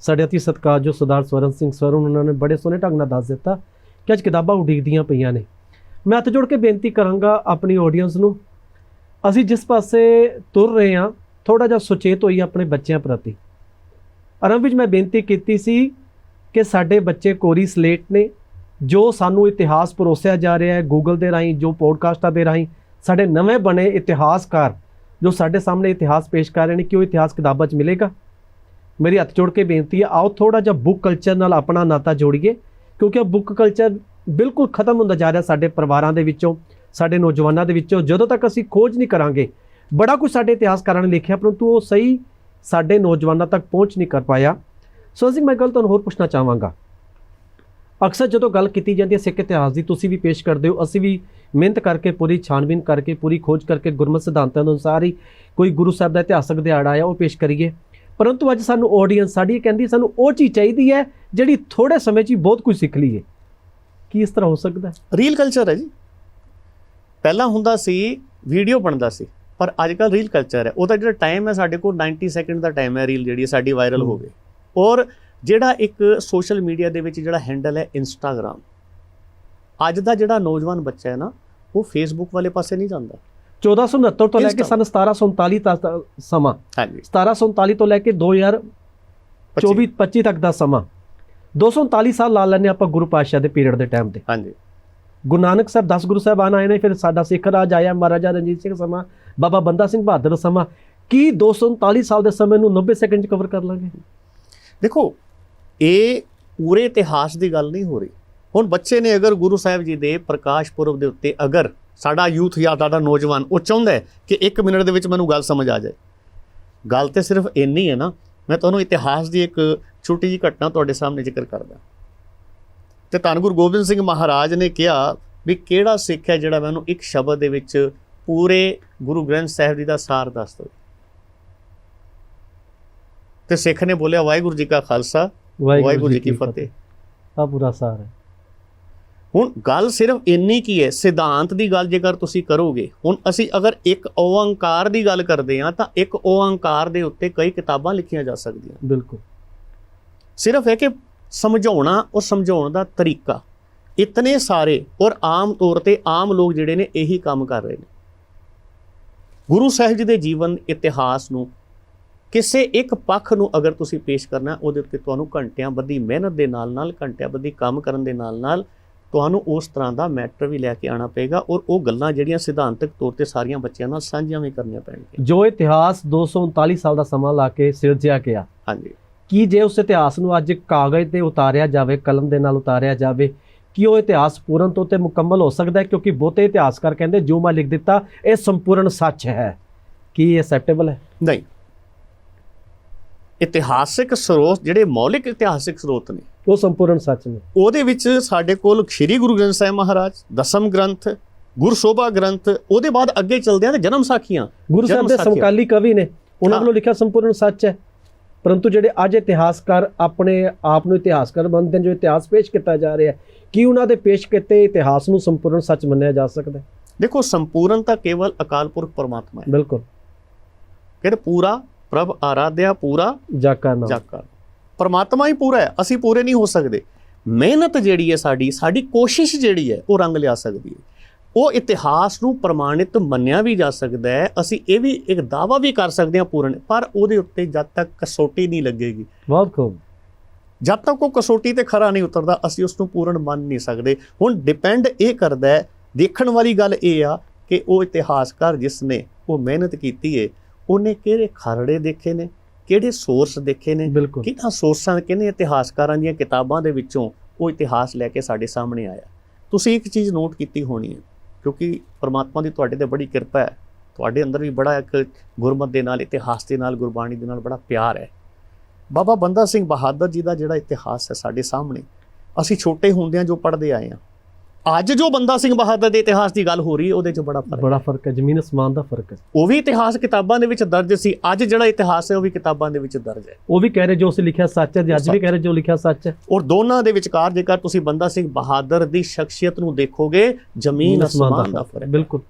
ਸਾਡੇ ਅਤੀ ਸਤਿਕਾਰਯੋਗ ਸਰਦਾਰ ਸਵਰਨ ਸਿੰਘ ਸਵਰਨ ਉਹਨਾਂ ਨੇ ਬੜੇ ਸੋਹਣੇ ਢੰਗ ਨਾਲ ਦੱਸ ਦਿੱਤਾ। ਕਿ ਅੱਜ ਕਿਤਾਬਾਂ ਉਡੀਕਦੀਆਂ ਪਈਆਂ ਨੇ। ਮੈਂ ਹੱਥ ਜੋੜ ਕੇ ਬੇਨਤੀ ਕਰਾਂਗਾ ਆਪਣੀ ਆਡੀਅנס ਨੂੰ, ਅਸੀਂ ਜਿਸ ਪਾਸੇ ਤੁਰ ਰਹੇ ਹਾਂ ਥੋੜਾ ਜਿਹਾ ਸੁਚੇਤ ਹੋਈ ਆਪਣੇ ਬੱਚਿਆਂ ਪ੍ਰਤੀ। ਆਰੰਭ ਵਿੱਚ ਮੈਂ ਬੇਨਤੀ ਕੀਤੀ ਸੀ ਕਿ ਸਾਡੇ ਬੱਚੇ ਕੋਰੀ ਸਲੇਟ ਨੇ, ਜੋ ਸਾਨੂੰ ਇਤਿਹਾਸ ਪਰੋਸਿਆ ਜਾ ਰਿਹਾ ਹੈ ਗੂਗਲ ਦੇ ਰਾਹੀਂ, ਜੋ ਪੋਡਕਾਸਟਾਂ ਦੇ ਰਾਹੀਂ, ਸਾਡੇ ਨਵੇਂ ਬਣੇ ਇਤਿਹਾਸਕਾਰ, ਜੋ ਸਾਡੇ ਸਾਹਮਣੇ ਇਤਿਹਾਸ ਪੇਸ਼ ਕਰ ਰਹੇ ਨੇ ਕਿ ਉਹ ਇਤਿਹਾਸ ਕਿਤਾਬਾਂ 'ਚ ਮਿਲੇਗਾ? ਮੇਰੀ ਹੱਥ ਜੋੜ ਕੇ ਬੇਨਤੀ ਹੈ, ਆਓ ਥੋੜਾ ਜਿਹਾ ਬੁੱਕ ਕਲਚਰ ਨਾਲ ਆਪਣਾ ਨਾਤਾ ਜੋੜੀਏ। ਕਿਉਂਕਿ ਇਹ ਬੁੱਕ ਕਲਚਰ ਬਿਲਕੁਲ ਖਤਮ ਹੁੰਦਾ ਜਾ ਰਿਹਾ ਸਾਡੇ ਪਰਿਵਾਰਾਂ ਦੇ ਵਿੱਚੋਂ, ਸਾਡੇ ਨੌਜਵਾਨਾਂ ਦੇ ਵਿੱਚੋਂ। ਜਦੋਂ ਤੱਕ ਅਸੀਂ ਖੋਜ ਨਹੀਂ ਕਰਾਂਗੇ, ਬੜਾ ਕੁਝ ਸਾਡੇ ਇਤਿਹਾਸਕਾਰਾਂ ਨੇ ਲਿਖਿਆ, ਪਰੰਤੂ ਉਹ ਸਹੀ ਸਾਡੇ ਨੌਜਵਾਨਾਂ ਤੱਕ ਪਹੁੰਚ ਨਹੀਂ ਕਰ ਪਾਇਆ। ਸੋ ਅਸੀਂ ਮੈਂ ਗੱਲ ਤੁਹਾਨੂੰ ਹੋਰ ਪੁੱਛਣਾ ਚਾਹਾਂਗਾ। ਅਕਸਰ ਜਦੋਂ ਗੱਲ ਕੀਤੀ ਜਾਂਦੀ ਹੈ ਸਿੱਖ ਇਤਿਹਾਸ ਦੀ, ਤੁਸੀਂ ਵੀ ਪੇਸ਼ ਕਰਦੇ ਹੋ, ਅਸੀਂ ਵੀ ਮਿਹਨਤ ਕਰਕੇ, ਪੂਰੀ ਛਾਣਬੀਨ ਕਰਕੇ, ਪੂਰੀ ਖੋਜ ਕਰਕੇ ਗੁਰਮਤਿ ਸਿਧਾਂਤਾਂ ਦੇ ਅਨੁਸਾਰ ਹੀ ਕੋਈ ਗੁਰੂ ਸਾਹਿਬ ਦਾ ਇਤਿਹਾਸਕ ਦਿਹਾੜਾ ਆਇਆ, ਉਹ ਪੇਸ਼ ਕਰੀਏ। ਪਰੰਤੂ ਅੱਜ ਸਾਨੂੰ ਆਡੀਅנס ਸਾਡੀ ਇਹ ਕਹਿੰਦੀ ਸਾਨੂੰ ਉਹ ਚੀਜ਼ ਚਾਹੀਦੀ ਹੈ ਜਿਹੜੀ ਥੋੜੇ ਸਮੇਂ 'ਚ ਹੀ ਬਹੁਤ ਕੁਝ ਸਿੱਖ ਲਈਏ। ਕੀ ਇਸ ਤਰ੍ਹਾਂ ਹੋ ਸਕਦਾ ਰੀਲ ਕਲਚਰ ਹੈ ਜੀ। ਪਹਿਲਾਂ ਹੁੰਦਾ ਸੀ ਵੀਡੀਓ ਬਣਦਾ ਸੀ ਪਰ ਅੱਜ ਕੱਲ ਰੀਲ ਕਲਚਰ ਹੈ ਉਹਦਾ ਜਿਹੜਾ ਟਾਈਮ ਹੈ ਸਾਡੇ ਕੋਲ 90 ਸੈਕਿੰਡ ਦਾ ਟਾਈਮ ਹੈ ਰੀਲ ਜਿਹੜੀ ਸਾਡੀ ਵਾਇਰਲ। ਹੋਵੇ ਔਰ ਜਿਹੜਾ ਇੱਕ ਸੋਸ਼ਲ ਮੀਡੀਆ ਦੇ ਵਿੱਚ ਜਿਹੜਾ ਹੈਂਡਲ ਹੈ ਇੰਸਟਾਗ੍ਰam ਅੱਜ ਦਾ ਜਿਹੜਾ ਨੌਜਵਾਨ ਬੱਚਾ ਹੈ ਨਾ ਉਹ ਫੇਸਬੁੱਕ ਵਾਲੇ ਪਾਸੇ ਨਹੀਂ ਜਾਂਦਾ। 1469 ਤੋਂ ਲੈ ਕੇ ਸਨ 1739 ਤੱਕ ਦਾ ਸਮਾਂ। ਹਾਂਜੀ। 1739 ਤੋਂ ਲੈ ਕੇ 2024 25 ਤੱਕ ਦਾ ਸਮਾਂ। 239 ਸਾਲ ਲਾ ਲੈਂਦੇ ਆਪਾਂ ਗੁਰੂ ਪਾਤਸ਼ਾਹ ਦੇ ਪੀਰੀਅਡ ਦੇ ਟਾਈਮ ਤੇ। ਹਾਂਜੀ। ਗੁਰੂ ਨਾਨਕ ਸਾਹਿਬ 10 ਗੁਰੂ ਸਾਹਿਬਾਨ ਆਏ ਨੇ ਫਿਰ ਸਾਡਾ ਸਿੱਖ ਰਾਜ ਆਇਆ ਮਹਾਰਾਜਾ ਰਣਜੀਤ ਸਿੰਘ ਸਮਾਂ ਬਾਬਾ ਬੰਦਾ ਸਿੰਘ ਬਹਾਦਰ ਦਾ ਸਮਾਂ। ਕੀ 239 ਸਾਲ ਦੇ ਸਮੇਂ ਨੂੰ 90 ਸੈਕਿੰਡ ਚ ਕਵਰ ਕਰ ਲਾਂਗੇ? ਦੇਖੋ ਇਹ ਪੂਰੇ ਇਤਿਹਾਸ ਦੀ ਗੱਲ ਨਹੀਂ ਹੋ ਰਹੀ। ਹੁਣ ਬੱਚੇ ਨੇ ਅਗਰ ਗੁਰੂ ਸਾਹਿਬ ਜੀ ਦੇ ਪ੍ਰਕਾਸ਼ ਪੁਰਬ ਦੇ ਉੱਤੇ ਅਗਰ ਸਾਡਾ ਯੂਥ ਜਾਂ ਸਾਡਾ ਨੌਜਵਾਨ ਉਹ ਚਾਹੁੰਦਾ ਹੈ ਕਿ 1 ਮਿੰਟ ਦੇ ਵਿੱਚ ਮੈਨੂੰ ਗੱਲ ਸਮਝ ਆ ਜਾਏ। ਗੱਲ ਤੇ ਸਿਰਫ ਇੰਨੀ ਹੈ ਨਾ ਮੈਂ ਤੁਹਾਨੂੰ ਇਤਿਹਾਸ ਦੀ ਇੱਕ ਛੋਟੀ ਜਿਹੀ ਘਟਨਾ ਤੁਹਾਡੇ ਸਾਹਮਣੇ ਜ਼ਿਕਰ ਕਰਦਾ। ਤੇ ਧੰਨ ਗੁਰੂ ਗੋਬਿੰਦ ਸਿੰਘ ਮਹਾਰਾਜ ਨੇ ਕਿਹਾ ਵੀ ਕਿਹੜਾ ਸਿੱਖ ਹੈ ਜਿਹੜਾ ਮੈਨੂੰ ਇੱਕ ਸ਼ਬਦ ਦੇ ਵਿੱਚ ਪੂਰੇ ਗੁਰੂ ਗ੍ਰੰਥ ਸਾਹਿਬ ਜੀ ਦਾ ਸਾਰ ਦੱਸ ਦੋ ਤੇ ਸਿੱਖ ਨੇ ਬੋਲਿਆ ਵਾਹਿਗੁਰੂ ਜੀ ਕਾ ਖਾਲਸਾ ਵਾਹਿਗੁਰੂ ਜੀ ਕੀ ਫਤਿਹ। ਆ ਪੂਰਾ ਸਾਰ ਹੈ। ਹੁਣ ਗੱਲ ਸਿਰਫ ਇੰਨੀ ਕੀ ਹੈ ਸਿਧਾਂਤ ਦੀ ਗੱਲ ਜੇਕਰ ਤੁਸੀਂ ਕਰੋਗੇ ਹੁਣ ਅਸੀਂ ਅਗਰ ਇੱਕ ਓੰਕਾਰ ਦੀ ਗੱਲ ਕਰਦੇ ਹਾਂ ਤਾਂ ਇੱਕ ਓੰਕਾਰ ਦੇ ਉੱਤੇ ਕਈ ਕਿਤਾਬਾਂ ਲਿਖੀਆਂ ਜਾ ਸਕਦੀਆਂ ਬਿਲਕੁਲ। ਸਿਰਫ ਹੈ ਕਿ ਸਮਝਾਉਣਾ ਔਰ ਸਮਝਾਉਣ ਦਾ ਤਰੀਕਾ ਇਤਨੇ ਸਾਰੇ ਔਰ ਆਮ ਤੌਰ ਤੇ ਆਮ ਲੋਕ ਜਿਹੜੇ ਨੇ ਇਹੀ ਕੰਮ ਕਰ ਰਹੇ ਨੇ। ਗੁਰੂ ਸਾਹਿਬ ਜੀ ਦੇ ਜੀਵਨ ਇਤਿਹਾਸ ਨੂੰ ਕਿਸੇ ਇੱਕ ਪੱਖ ਨੂੰ ਅਗਰ ਤੁਸੀਂ ਪੇਸ਼ ਕਰਨਾ ਉਹਦੇ ਉੱਤੇ ਤੁਹਾਨੂੰ ਘੰਟਿਆਂ ਬੱਧੀ ਮਿਹਨਤ ਦੇ ਨਾਲ ਨਾਲ ਘੰਟਿਆਂ ਬੱਧੀ ਕੰਮ ਕਰਨ ਦੇ ਨਾਲ ਨਾਲ ਤੁਹਾਨੂੰ ਉਸ ਤਰ੍ਹਾਂ ਦਾ ਮੈਟਰ ਵੀ ਲੈ ਕੇ ਆਣਾ ਪਏਗਾ ਔਰ ਉਹ ਗੱਲਾਂ ਜਿਹੜੀਆਂ ਸਿਧਾਂਤਕ ਤੌਰ ਤੇ ਸਾਰੀਆਂ ਬੱਚਿਆਂ ਨਾਲ ਸਾਂਝੀਆਂ ਵੀ ਕਰਨੀਆਂ ਪੈਣਗੀਆਂ। ਜੋ ਇਤਿਹਾਸ 239 ਸਾਲ ਦਾ ਸਮਾਂ ਲਾ ਕੇ ਸਿਰਜਿਆ ਗਿਆ ਹਾਂਜੀ। ਕੀ ਜੇ ਉਸ ਇਤਿਹਾਸ ਨੂੰ ਅੱਜ ਕਾਗਜ਼ ਤੇ ਉਤਾਰਿਆ ਜਾਵੇ ਕਲਮ ਦੇ ਨਾਲ ਉਤਾਰਿਆ ਜਾਵੇ ਕੀ ਉਹ ਇਤਿਹਾਸ ਪੂਰਨ ਤੌਰ ਤੇ ਮੁਕੰਮਲ ਹੋ ਸਕਦਾ ਹੈ? ਕਿਉਂਕਿ ਬਹੁਤੇ ਇਤਿਹਾਸਕਾਰ ਕਹਿੰਦੇ ਜੋ ਮੈਂ ਲਿਖ ਦਿੱਤਾ ਇਹ ਸੰਪੂਰਨ ਸੱਚ ਹੈ। ਕੀ ਇਹ ਐਕਸੈਪਟੇਬਲ ਹੈ? ਨਹੀਂ। ਇਤਿਹਾਸਿਕ ਸਰੋਤ ਜਿਹੜੇ ਮੌਲਿਕ ਇਤਿਹਾਸਿਕ ਸਰੋਤ ਨੇ ਉਹ ਸੰਪੂਰਨ ਸੱਚ ਨੇ। ਉਹਦੇ ਵਿੱਚ ਸਾਡੇ ਕੋਲ ਸ੍ਰੀ ਗੁਰੂ ਗ੍ਰੰਥ ਸਾਹਿਬ ਮਹਾਰਾਜ ਦਸਮ ਗ੍ਰੰਥ ਗੁਰਸ਼ੋਭਾ ਗ੍ਰੰਥ ਉਹਦੇ ਬਾਅਦ ਅੱਗੇ ਚੱਲਦੇ ਆ ਤੇ ਜਨਮ ਸਾਖੀਆਂ ਗੁਰੂ ਸਾਹਿਬ ਦੇ। ਸਮਕਾਲੀ ਕਵੀ ਨੇ। ਉਹਨਾਂ। ਵੱਲੋਂ ਲਿਖਿਆ ਸੰਪੂਰਨ ਸੱਚ ਹੈ। ਪਰੰਤੂ ਜਿਹੜੇ ਅੱਜ ਇਤਿਹਾਸਕਾਰ ਆਪਣੇ ਆਪ ਨੂੰ ਇਤਿਹਾਸਕਾਰ ਮੰਨਦੇ ਨੇ ਜੋ ਇਤਿਹਾਸ ਪੇਸ਼ ਕੀਤਾ ਜਾ ਰਿਹਾ ਕੀ ਉਹਨਾਂ ਦੇ ਪੇਸ਼ ਕੀਤੇ ਇਤਿਹਾਸ ਨੂੰ ਸੰਪੂਰਨ ਸੱਚ ਮੰਨਿਆ ਜਾ ਸਕਦਾ ਹੈ? ਦੇਖੋ ਸੰਪੂਰਨ ਤਾਂ ਕੇਵਲ ਅਕਾਲ ਪੁਰਖ ਪਰਮਾਤਮਾ ਹੈ। ਬਿਲਕੁਲ। ਕਹਿੰਦੇ ਪੂਰਾ ਪ੍ਰਭ ਆਰਾਧਿਆ ਪੂਰਾ ਜਾਕਾ ਨਾਮ। ਜਾਕਾ ਪਰਮਾਤਮਾ ਹੀ ਪੂਰਾ ਹੈ ਅਸੀਂ ਪੂਰੇ ਨਹੀਂ ਹੋ ਸਕਦੇ। ਮਿਹਨਤ ਜਿਹੜੀ ਹੈ ਸਾਡੀ ਸਾਡੀ ਕੋਸ਼ਿਸ਼ ਜਿਹੜੀ ਹੈ ਉਹ ਰੰਗ ਲਿਆ ਸਕਦੀ ਹੈ। ਉਹ ਇਤਿਹਾਸ ਨੂੰ ਪ੍ਰਮਾਣਿਤ ਮੰਨਿਆ ਵੀ ਜਾ ਸਕਦਾ ਹੈ ਅਸੀਂ ਇਹ ਵੀ ਇੱਕ ਦਾਵਾ ਵੀ ਕਰ ਸਕਦੇ ਹਾਂ ਪੂਰਨ ਪਰ ਉਹਦੇ ਉੱਤੇ ਜਦ ਤੱਕ ਕਸੌਟੀ ਨਹੀਂ ਲੱਗੇਗੀ। ਬਹੁਤ ਖੂਬ। ਜਦ ਤੱਕ ਉਹ ਕਸੌਟੀ ਤੇ ਖਰਾ ਨਹੀਂ ਉਤਰਦਾ ਅਸੀਂ ਉਸ ਨੂੰ ਪੂਰਨ ਮੰਨ ਨਹੀਂ ਸਕਦੇ। ਹੁਣ ਡਿਪੈਂਡ ਇਹ ਕਰਦਾ ਹੈ ਦੇਖਣ ਵਾਲੀ ਗੱਲ ਇਹ ਆ ਕਿ ਉਹ ਇਤਿਹਾਸਕਾਰ ਜਿਸ ਨੇ ਉਹ ਮਿਹਨਤ ਕੀਤੀ ਏ ਉਹਨੇ ਕਿਹੜੇ ਖਰੜੇ ਦੇਖੇ ਨੇ? ਕਿਹੜੇ ਸੋਰਸ ਦੇਖੇ ਨੇ? ਕਿਹਨਾਂ ਸੋਰਸਾਂ ਕਿਹਨੇ ਇਤਿਹਾਸਕਾਰਾਂ ਦੀਆਂ ਕਿਤਾਬਾਂ ਦੇ ਵਿੱਚੋਂ ਉਹ ਇਤਿਹਾਸ ਲੈ ਕੇ ਸਾਡੇ ਸਾਹਮਣੇ ਆਇਆ? ਤੁਸੀਂ ਇੱਕ ਚੀਜ਼ ਨੋਟ ਕੀਤੀ ਹੋਣੀ ਹੈ ਕਿਉਂਕਿ ਪ੍ਰਮਾਤਮਾ ਦੀ ਤੁਹਾਡੇ ਤੇ ਬੜੀ ਕਿਰਪਾ ਹੈ। ਤੁਹਾਡੇ ਅੰਦਰ ਵੀ ਬੜਾ ਇੱਕ ਗੁਰਮਤ ਦੇ ਨਾਲ ਇਤਿਹਾਸ ਦੇ ਨਾਲ ਗੁਰਬਾਣੀ ਦੇ ਨਾਲ ਬੜਾ ਪਿਆਰ ਹੈ। ਬਾਬਾ ਬੰਦਾ ਸਿੰਘ ਬਹਾਦਰ ਜੀ ਦਾ ਜਿਹੜਾ ਇਤਿਹਾਸ ਹੈ ਸਾਡੇ ਸਾਹਮਣੇ ਅਸੀਂ ਛੋਟੇ ਹੁੰਦਿਆਂ ਜੋ ਪੜ੍ਹਦੇ ਆਏ ਹਾਂ ਅੱਜ ਜੋ ਬੰਦਾ ਸਿੰਘ ਬਹਾਦਰ ਦੇ ਇਤਿਹਾਸ ਦੀ ਗੱਲ ਹੋ ਰਹੀ ਹੈ ਉਹਦੇ 'ਚ ਬੜਾ ਫ਼ਰਕ ਹੈ। ਬੜਾ ਫ਼ਰਕ ਹੈ ਜ਼ਮੀਨ ਅਸਮਾਨ ਦਾ ਫ਼ਰਕ ਹੈ। ਉਹ ਵੀ ਇਤਿਹਾਸ ਕਿਤਾਬਾਂ ਦੇ ਵਿੱਚ ਦਰਜ ਸੀ ਅੱਜ ਜਿਹੜਾ ਇਤਿਹਾਸ ਹੈ ਉਹ ਵੀ ਕਿਤਾਬਾਂ ਦੇ ਵਿੱਚ ਦਰਜ ਹੈ। ਉਹ ਵੀ ਕਹਿ ਰਹੇ ਜੋ ਅਸੀਂ ਲਿਖਿਆ ਸੱਚ ਹੈ ਤੇ ਅੱਜ ਵੀ ਕਹਿ ਰਹੇ ਜੋ ਲਿਖਿਆ ਸੱਚ ਹੈ। ਔਰ ਦੋਨਾਂ ਦੇ ਵਿਚਕਾਰ ਜੇਕਰ ਤੁਸੀਂ ਬੰਦਾ ਸਿੰਘ ਬਹਾਦਰ ਦੀ ਸ਼ਖਸੀਅਤ ਨੂੰ ਦੇਖੋਗੇ ਜ਼ਮੀਨ ਅਸਮਾਨ ਦਾ ਫ਼ਰਕ ਹੈ। ਬਿਲਕੁਲ।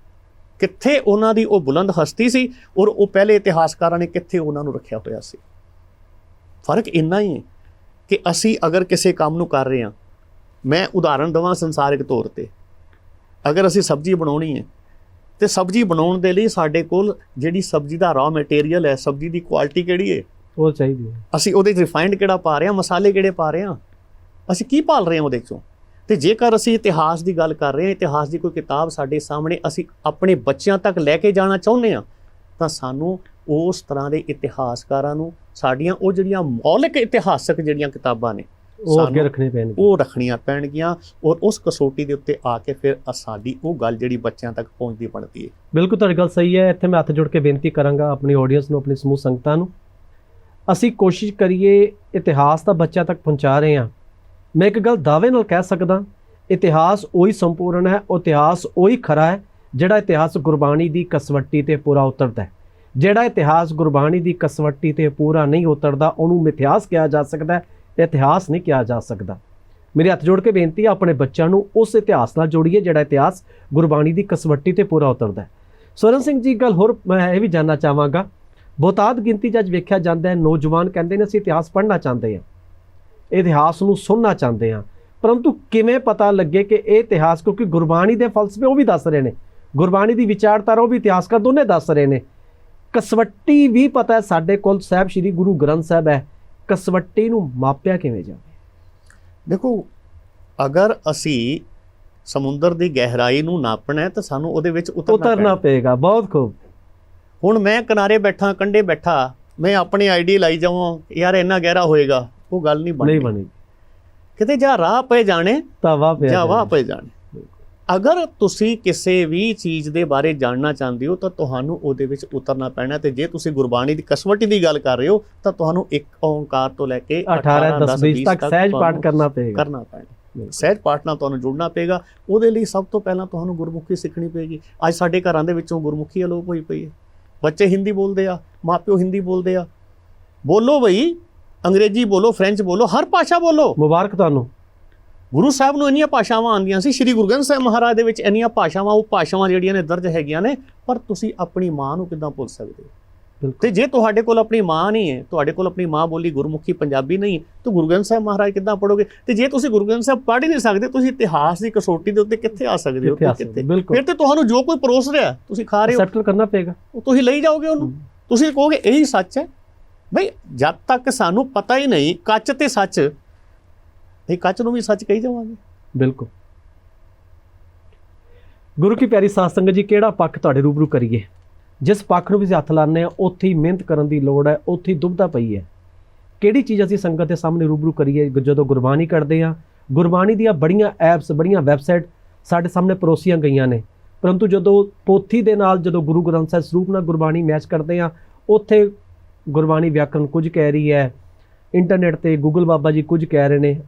ਕਿੱਥੇ ਉਹਨਾਂ ਦੀ ਉਹ ਬੁਲੰਦ ਹਸਤੀ ਸੀ ਔਰ ਉਹ ਪਹਿਲੇ ਇਤਿਹਾਸਕਾਰਾਂ ਨੇ ਕਿੱਥੇ ਉਹਨਾਂ ਨੂੰ ਰੱਖਿਆ ਹੋਇਆ ਸੀ। ਫ਼ਰਕ ਇੰਨਾ ਹੀ ਹੈ ਕਿ ਅਸੀਂ ਅਗਰ ਕਿਸੇ ਕੰਮ ਨੂੰ ਕਰ ਰਹੇ ਹਾਂ ਮੈਂ ਉਦਾਹਰਣ ਦਵਾਂ ਸੰਸਾਰਿਕ ਤੌਰ ਤੇ। ਅਗਰ ਅਸੀਂ ਸਬਜ਼ੀ ਬਣਾਉਣੀ ਹੈ ਤੇ ਸਬਜ਼ੀ ਬਣਾਉਣ ਦੇ ਲਈ ਸਾਡੇ ਕੋਲ ਜਿਹੜੀ ਸਬਜ਼ੀ ਦਾ ਰॉ ਮਟੀਰੀਅਲ ਹੈ ਸਬਜ਼ੀ ਦੀ ਕੁਆਲਿਟੀ ਕਿਹੜੀ ਹੈ? ਉਹ ਚਾਹੀਦੀ ਹੈ। ਅਸੀਂ ਉਹਦੇ 'ਚ ਰਿਫਾਈਨਡ ਕਿਹੜਾ ਪਾ ਰਹੇ ਹਾਂ ਮਸਾਲੇ ਕਿਹੜੇ ਪਾ ਰਹੇ ਹਾਂ? ਅਸੀਂ ਕੀ ਪਾਲ ਰਹੇ ਹਾਂ ਉਹਦੇ 'ਚੋਂ? ਤੇ ਜੇਕਰ ਅਸੀਂ ਇਤਿਹਾਸ ਦੀ ਗੱਲ ਕਰ ਰਹੇ ਹਾਂ ਇਤਿਹਾਸ ਦੀ ਕੋਈ ਕਿਤਾਬ ਸਾਡੇ ਸਾਹਮਣੇ ਅਸੀਂ ਆਪਣੇ ਬੱਚਿਆਂ ਤੱਕ ਲੈ ਕੇ ਜਾਣਾ ਚਾਹੁੰਦੇ ਹਾਂ ਤਾਂ ਸਾਨੂੰ ਉਸ ਤਰ੍ਹਾਂ ਦੇ ਇਤਿਹਾਸਕਾਰਾਂ ਨੂੰ ਸਾਡੀਆਂ ਉਹ ਜਿਹੜੀਆਂ ਮੌਲਿਕ ਇਤਿਹਾਸਕ ਜਿਹੜੀਆਂ ਕਿਤਾਬਾਂ ਨੇ ਉਹ ਅੱਗੇ ਰੱਖਣੇ ਪੈਣਗੇ ਉਹ ਰੱਖਣੀਆਂ ਪੈਣਗੀਆਂ ਔਰ ਉਸ ਕਸੌਟੀ ਦੇ ਉੱਤੇ ਆ ਕੇ ਫਿਰ ਸਾਡੀ ਉਹ ਗੱਲ ਜਿਹੜੀ ਬੱਚਿਆਂ ਤੱਕ ਪਹੁੰਚਦੀ ਬਣਦੀ ਹੈ ਬਿਲਕੁਲ ਤੁਹਾਡੀ ਗੱਲ ਸਹੀ ਹੈ। ਇੱਥੇ ਮੈਂ ਹੱਥ ਜੋੜ ਕੇ ਬੇਨਤੀ ਕਰਾਂਗਾ ਆਪਣੀ ਆਡੀਅנס ਨੂੰ ਆਪਣੀ ਸਮੂਹ ਸੰਗਤਾਂ ਨੂੰ। ਅਸੀਂ ਕੋਸ਼ਿਸ਼ ਕਰੀਏ ਇਤਿਹਾਸ ਤਾਂ ਬੱਚਿਆਂ ਤੱਕ ਪਹੁੰਚਾ ਰਹੇ ਹਾਂ। ਮੈਂ ਇੱਕ ਗੱਲ ਦਾਅਵੇ ਨਾਲ ਕਹਿ ਸਕਦਾ ਇਤਿਹਾਸ ਉਹੀ ਸੰਪੂਰਨ ਹੈ ਉਹ ਇਤਿਹਾਸ ਉਹੀ ਖਰਾ ਹੈ ਜਿਹੜਾ ਇਤਿਹਾਸ ਗੁਰਬਾਣੀ ਦੀ ਕਸਵੱਟੀ ਤੇ ਪੂਰਾ ਉਤਰਦਾ ਹੈ। ਜਿਹੜਾ ਇਤਿਹਾਸ ਗੁਰਬਾਣੀ ਦੀ ਕਸਵੱਟੀ ਤੇ ਪੂਰਾ ਨਹੀਂ ਉਤਰਦਾ ਉਹਨੂੰ ਮਿਥਿਹਾਸ ਕਿਹਾ ਜਾ ਸਕਦਾ ਹੈ। ਇਤਿਹਾਸ ਨਹੀਂ ਕਿਹਾ ਜਾ ਸਕਦਾ। ਮੇਰੇ ਹੱਥ ਜੋੜ ਕੇ ਬੇਨਤੀ ਹੈ, ਆਪਣੇ ਬੱਚਿਆਂ ਨੂੰ ਉਸ ਇਤਿਹਾਸ ਨਾਲ ਜੋੜੀਏ, ਜਿਹੜਾ ਇਤਿਹਾਸ ਗੁਰਬਾਣੀ ਦੀ ਕਸਵੱਟੀ ਤੇ ਪੂਰਾ ਉਤਰਦਾ ਹੈ। ਸਵਰਨ ਸਿੰਘ ਜੀ ਗੱਲ ਹੋਰ ਮੈਂ ਇਹ ਵੀ ਜਾਨਣਾ ਚਾਹਾਂਗਾ। ਬਹੁਤਾਤ ਗਿਣਤੀ 'ਚ ਅੱਜ ਵੇਖਿਆ ਜਾਂਦਾ ਹੈ, ਨੌਜਵਾਨ ਕਹਿੰਦੇ ਨੇ, ਅਸੀਂ ਇਤਿਹਾਸ ਪੜ੍ਹਨਾ ਚਾਹੁੰਦੇ ਹਾਂ। ਇਤਿਹਾਸ ਨੂੰ ਸੁਣਨਾ ਚਾਹੁੰਦੇ ਹਾਂ। ਪਰੰਤੂ ਕਿਵੇਂ ਪਤਾ ਲੱਗੇ ਕਿ ਇਹ ਇਤਿਹਾਸ, ਕਿਉਂਕਿ ਗੁਰਬਾਣੀ ਦੇ ਫਲਸਫੇ ਉਹ ਵੀ ਦੱਸ ਰਹੇ ਨੇ। ਗੁਰਬਾਣੀ ਦੀ ਵਿਚਾਰਧਾਰਾ ਉਹ ਵੀ ਇਤਿਹਾਸਕਾਰ ਦੋਨੇ ਦੱਸ ਰਹੇ ਨੇ। ਕਸਵੱਟੀ ਵੀ ਪਤਾ ਹੈ, ਸਾਡੇ ਕੋਲ ਸਾਹਿਬ ਸ੍ਰੀ ਗੁਰੂ ਗ੍ਰੰਥ ਸਾਹਿਬ ਹੈ। ਕਸਵੱਟੀ ਨੂੰ ਮਾਪਿਆ ਕਿਵੇਂ ਜਾਵੇ? ਦੇਖੋ ਅਗਰ ਅਸੀਂ ਸਮੁੰਦਰ ਦੀ ਗਹਿਰਾਈ ਨੂੰ ਨਾਪਣਾ ਹੈ ਤਾਂ ਸਾਨੂੰ ਉਹਦੇ ਵਿੱਚ ਉਤਰਨਾ। ਪਏਗਾ ਬਹੁਤ ਖੂਬ। ਹੁਣ ਮੈਂ ਕਿਨਾਰੇ ਬੈਠਾ ਕੰਢੇ ਬੈਠਾ ਮੈਂ ਆਪਣੀ ਆਈਡੀ ਲਾਈ ਜਾਵਾਂ ਯਾਰ ਇੰਨਾ ਗਹਿਰਾ ਹੋਏਗਾ ਉਹ ਗੱਲ ਨਹੀਂ ਬਣਨੀ ਨਹੀਂ ਬਣੀ ਕਿਤੇ ਜਾਂ ਰਾਹ ਪਏ ਜਾਣੇ ਜਾਂ ਵਾਹ ਜਾਵੇ। ਪਏ ਜਾਣੇ। ਅਗਰ ਤੁਸੀਂ ਕਿਸੇ ਵੀ ਚੀਜ਼ ਦੇ ਬਾਰੇ ਜਾਣਨਾ ਚਾਹੁੰਦੇ ਹੋ ਤਾਂ ਤੁਹਾਨੂੰ ਉਹਦੇ ਵਿੱਚ ਉਤਰਨਾ ਪੈਣਾ ਤੇ ਜੇ ਤੁਸੀਂ ਗੁਰਬਾਣੀ ਦੀ ਕਸਵੱਟੀ ਦੀ ਗੱਲ ਕਰ ਰਹੇ ਹੋ ਤਾਂ ਤੁਹਾਨੂੰ ਇੱਕ ਓੰਕਾਰ ਤੋਂ ਲੈ ਕੇ 18 10 20 ਤੱਕ ਸਹਿਜ ਪਾਠ ਕਰਨਾ ਪਏਗਾ। ਕਰਨਾ ਪੈਣਾ। ਸਹਿਜ ਪਾਠ ਨਾਲ ਤੁਹਾਨੂੰ ਜੁੜਨਾ ਪਏਗਾ। ਉਹਦੇ ਲਈ ਸਭ ਤੋਂ ਪਹਿਲਾਂ ਤੁਹਾਨੂੰ ਗੁਰਮੁਖੀ ਸਿੱਖਣੀ ਪਏਗੀ। ਅੱਜ ਸਾਡੇ ਘਰਾਂ ਦੇ ਵਿੱਚੋਂ ਗੁਰਮੁਖੀ ਅਲੋਪ ਹੋਈ ਪਈ ਹੈ। ਬੱਚੇ ਹਿੰਦੀ ਬੋਲਦੇ ਆ ਮਾਪਿਓ ਹਿੰਦੀ ਬੋਲਦੇ ਆ। ਬੋਲੋ ਬਈ ਅੰਗਰੇਜ਼ੀ ਬੋਲੋ ਫ੍ਰੈਂਚ ਬੋਲੋ ਹਰ ਭਾਸ਼ਾ ਬੋਲੋ। ਮੁਬਾਰਕ ਤੁਹਾਨੂੰ। ਗੁਰੂ ਸਾਹਿਬ ਨੂੰ ਇੰਨੀਆਂ ਭਾਸ਼ਾਵਾਂ ਆਉਂਦੀਆਂ ਸੀ ਸ੍ਰੀ ਗੁਰੂ ਗ੍ਰੰਥ ਸਾਹਿਬ ਮਹਾਰਾਜ ਦੇ ਵਿੱਚ ਇੰਨੀਆਂ ਭਾਸ਼ਾਵਾਂ ਉਹ ਭਾਸ਼ਾਵਾਂ ਜਿਹੜੀਆਂ ਨੇ ਦਰਜ ਹੈਗੀਆਂ ਨੇ ਪਰ ਤੁਸੀਂ ਆਪਣੀ ਮਾਂ ਨੂੰ ਕਿੱਦਾਂ ਭੁੱਲ ਸਕਦੇ ਹੋ? ਤੇ ਜੇ ਤੁਹਾਡੇ ਕੋਲ ਆਪਣੀ ਮਾਂ ਨਹੀਂ ਹੈ ਤੁਹਾਡੇ ਕੋਲ ਆਪਣੀ ਮਾਂ ਬੋਲੀ ਗੁਰਮੁਖੀ ਪੰਜਾਬੀ ਨਹੀਂ ਤਾਂ ਗੁਰੂ ਗ੍ਰੰਥ ਸਾਹਿਬ ਮਹਾਰਾਜ ਕਿੱਦਾਂ ਪੜੋਗੇ ਤੇ ਜੇ ਤੁਸੀਂ ਗੁਰੂ ਗ੍ਰੰਥ ਸਾਹਿਬ ਪੜ੍ਹ ਹੀ ਨਹੀਂ ਸਕਦੇ ਤੁਸੀਂ ਇਤਿਹਾਸ ਦੀ ਕਸੌਟੀ ਦੇ ਉੱਤੇ ਕਿੱਥੇ ਆ ਸਕਦੇ ਹੋ? ਕਿੱਥੇ? ਫਿਰ ਤੇ ਤੁਹਾਨੂੰ ਜੋ ਕੋਈ ਪਰੋਸ ਰਿਹਾ ਤੁਸੀਂ ਖਾ ਰਹੇ ਹੋ। ਸੈਟਲ ਕਰਨਾ ਪਏਗਾ। ਉਹ ਤੁਸੀਂ ਲਈ ਜਾਓਗੇ ਉਹਨੂੰ? ਤੁਸੀਂ ਕਹੋਗੇ ਇਹੀ ਸੱਚ ਹੈ? ਬਈ ਜਦ ਤੱਕ ਸਾਨੂੰ ਪਤਾ ਹੀ ਨਹੀਂ ਕੱਚ ਤੇ ਸੱਚ ਇਹ ਕੱਚ ਨੂੰ ਵੀ ਸੱਚ ਕਹੀ ਜਾਵਾਂਗੇ। ਬਿਲਕੁਲ। ਗੁਰੂ ਕੀ ਪਿਆਰੀ ਸਾਧ ਸੰਗਤ ਜੀ, ਕਿਹੜਾ ਪੱਖ ਤੁਹਾਡੇ ਰੂਬਰੂ ਕਰੀਏ? ਜਿਸ ਪੱਖ ਨੂੰ ਵੀ ਅਸੀਂ ਹੱਥ ਲਾਉਂਦੇ ਆ ਉੱਥੇ ਹੀ ਮਿਹਨਤ ਕਰਨ ਦੀ ਲੋੜ ਹੈ, ਉੱਥੇ ਹੀ ਦੁਬਦਾ ਪਈ ਹੈ। ਕਿਹੜੀ ਚੀਜ਼ ਅਸੀਂ ਸੰਗਤ ਦੇ ਸਾਹਮਣੇ ਰੂਬਰੂ ਕਰੀਏ? ਜਦੋਂ ਗੁਰਬਾਣੀ ਕਰਦੇ ਆ ਗੁਰਬਾਣੀ ਦੀਆਂ ਬੜੀਆਂ ਐਪਸ, ਬੜੀਆਂ ਵੈਬਸਾਈਟ ਸਾਡੇ ਸਾਹਮਣੇ ਪਰੋਸੀਆਂ ਗਈਆਂ ਨੇ। ਪਰੰਤੂ ਜਦੋਂ ਪੋਥੀ ਦੇ ਨਾਲ ਜਦੋਂ ਗੁਰੂ ਗ੍ਰੰਥ ਸਾਹਿਬ ਸਰੂਪ ਨਾਲ ਗੁਰਬਾਣੀ ਮੈਚ ਕਰਦੇ ਆ ਉੱਥੇ ਗੁਰਬਾਣੀ ਵਿਆਕਰਨ ਕੁਝ ਕਹਿ ਰਹੀ ਹੈ, ਇੰਟਰਨੈਟ ਤੇ ਗੂਗਲ ਬਾਬਾ ਜੀ ਕੁਝ ਕਹਿ ਰਹੇ ਨੇ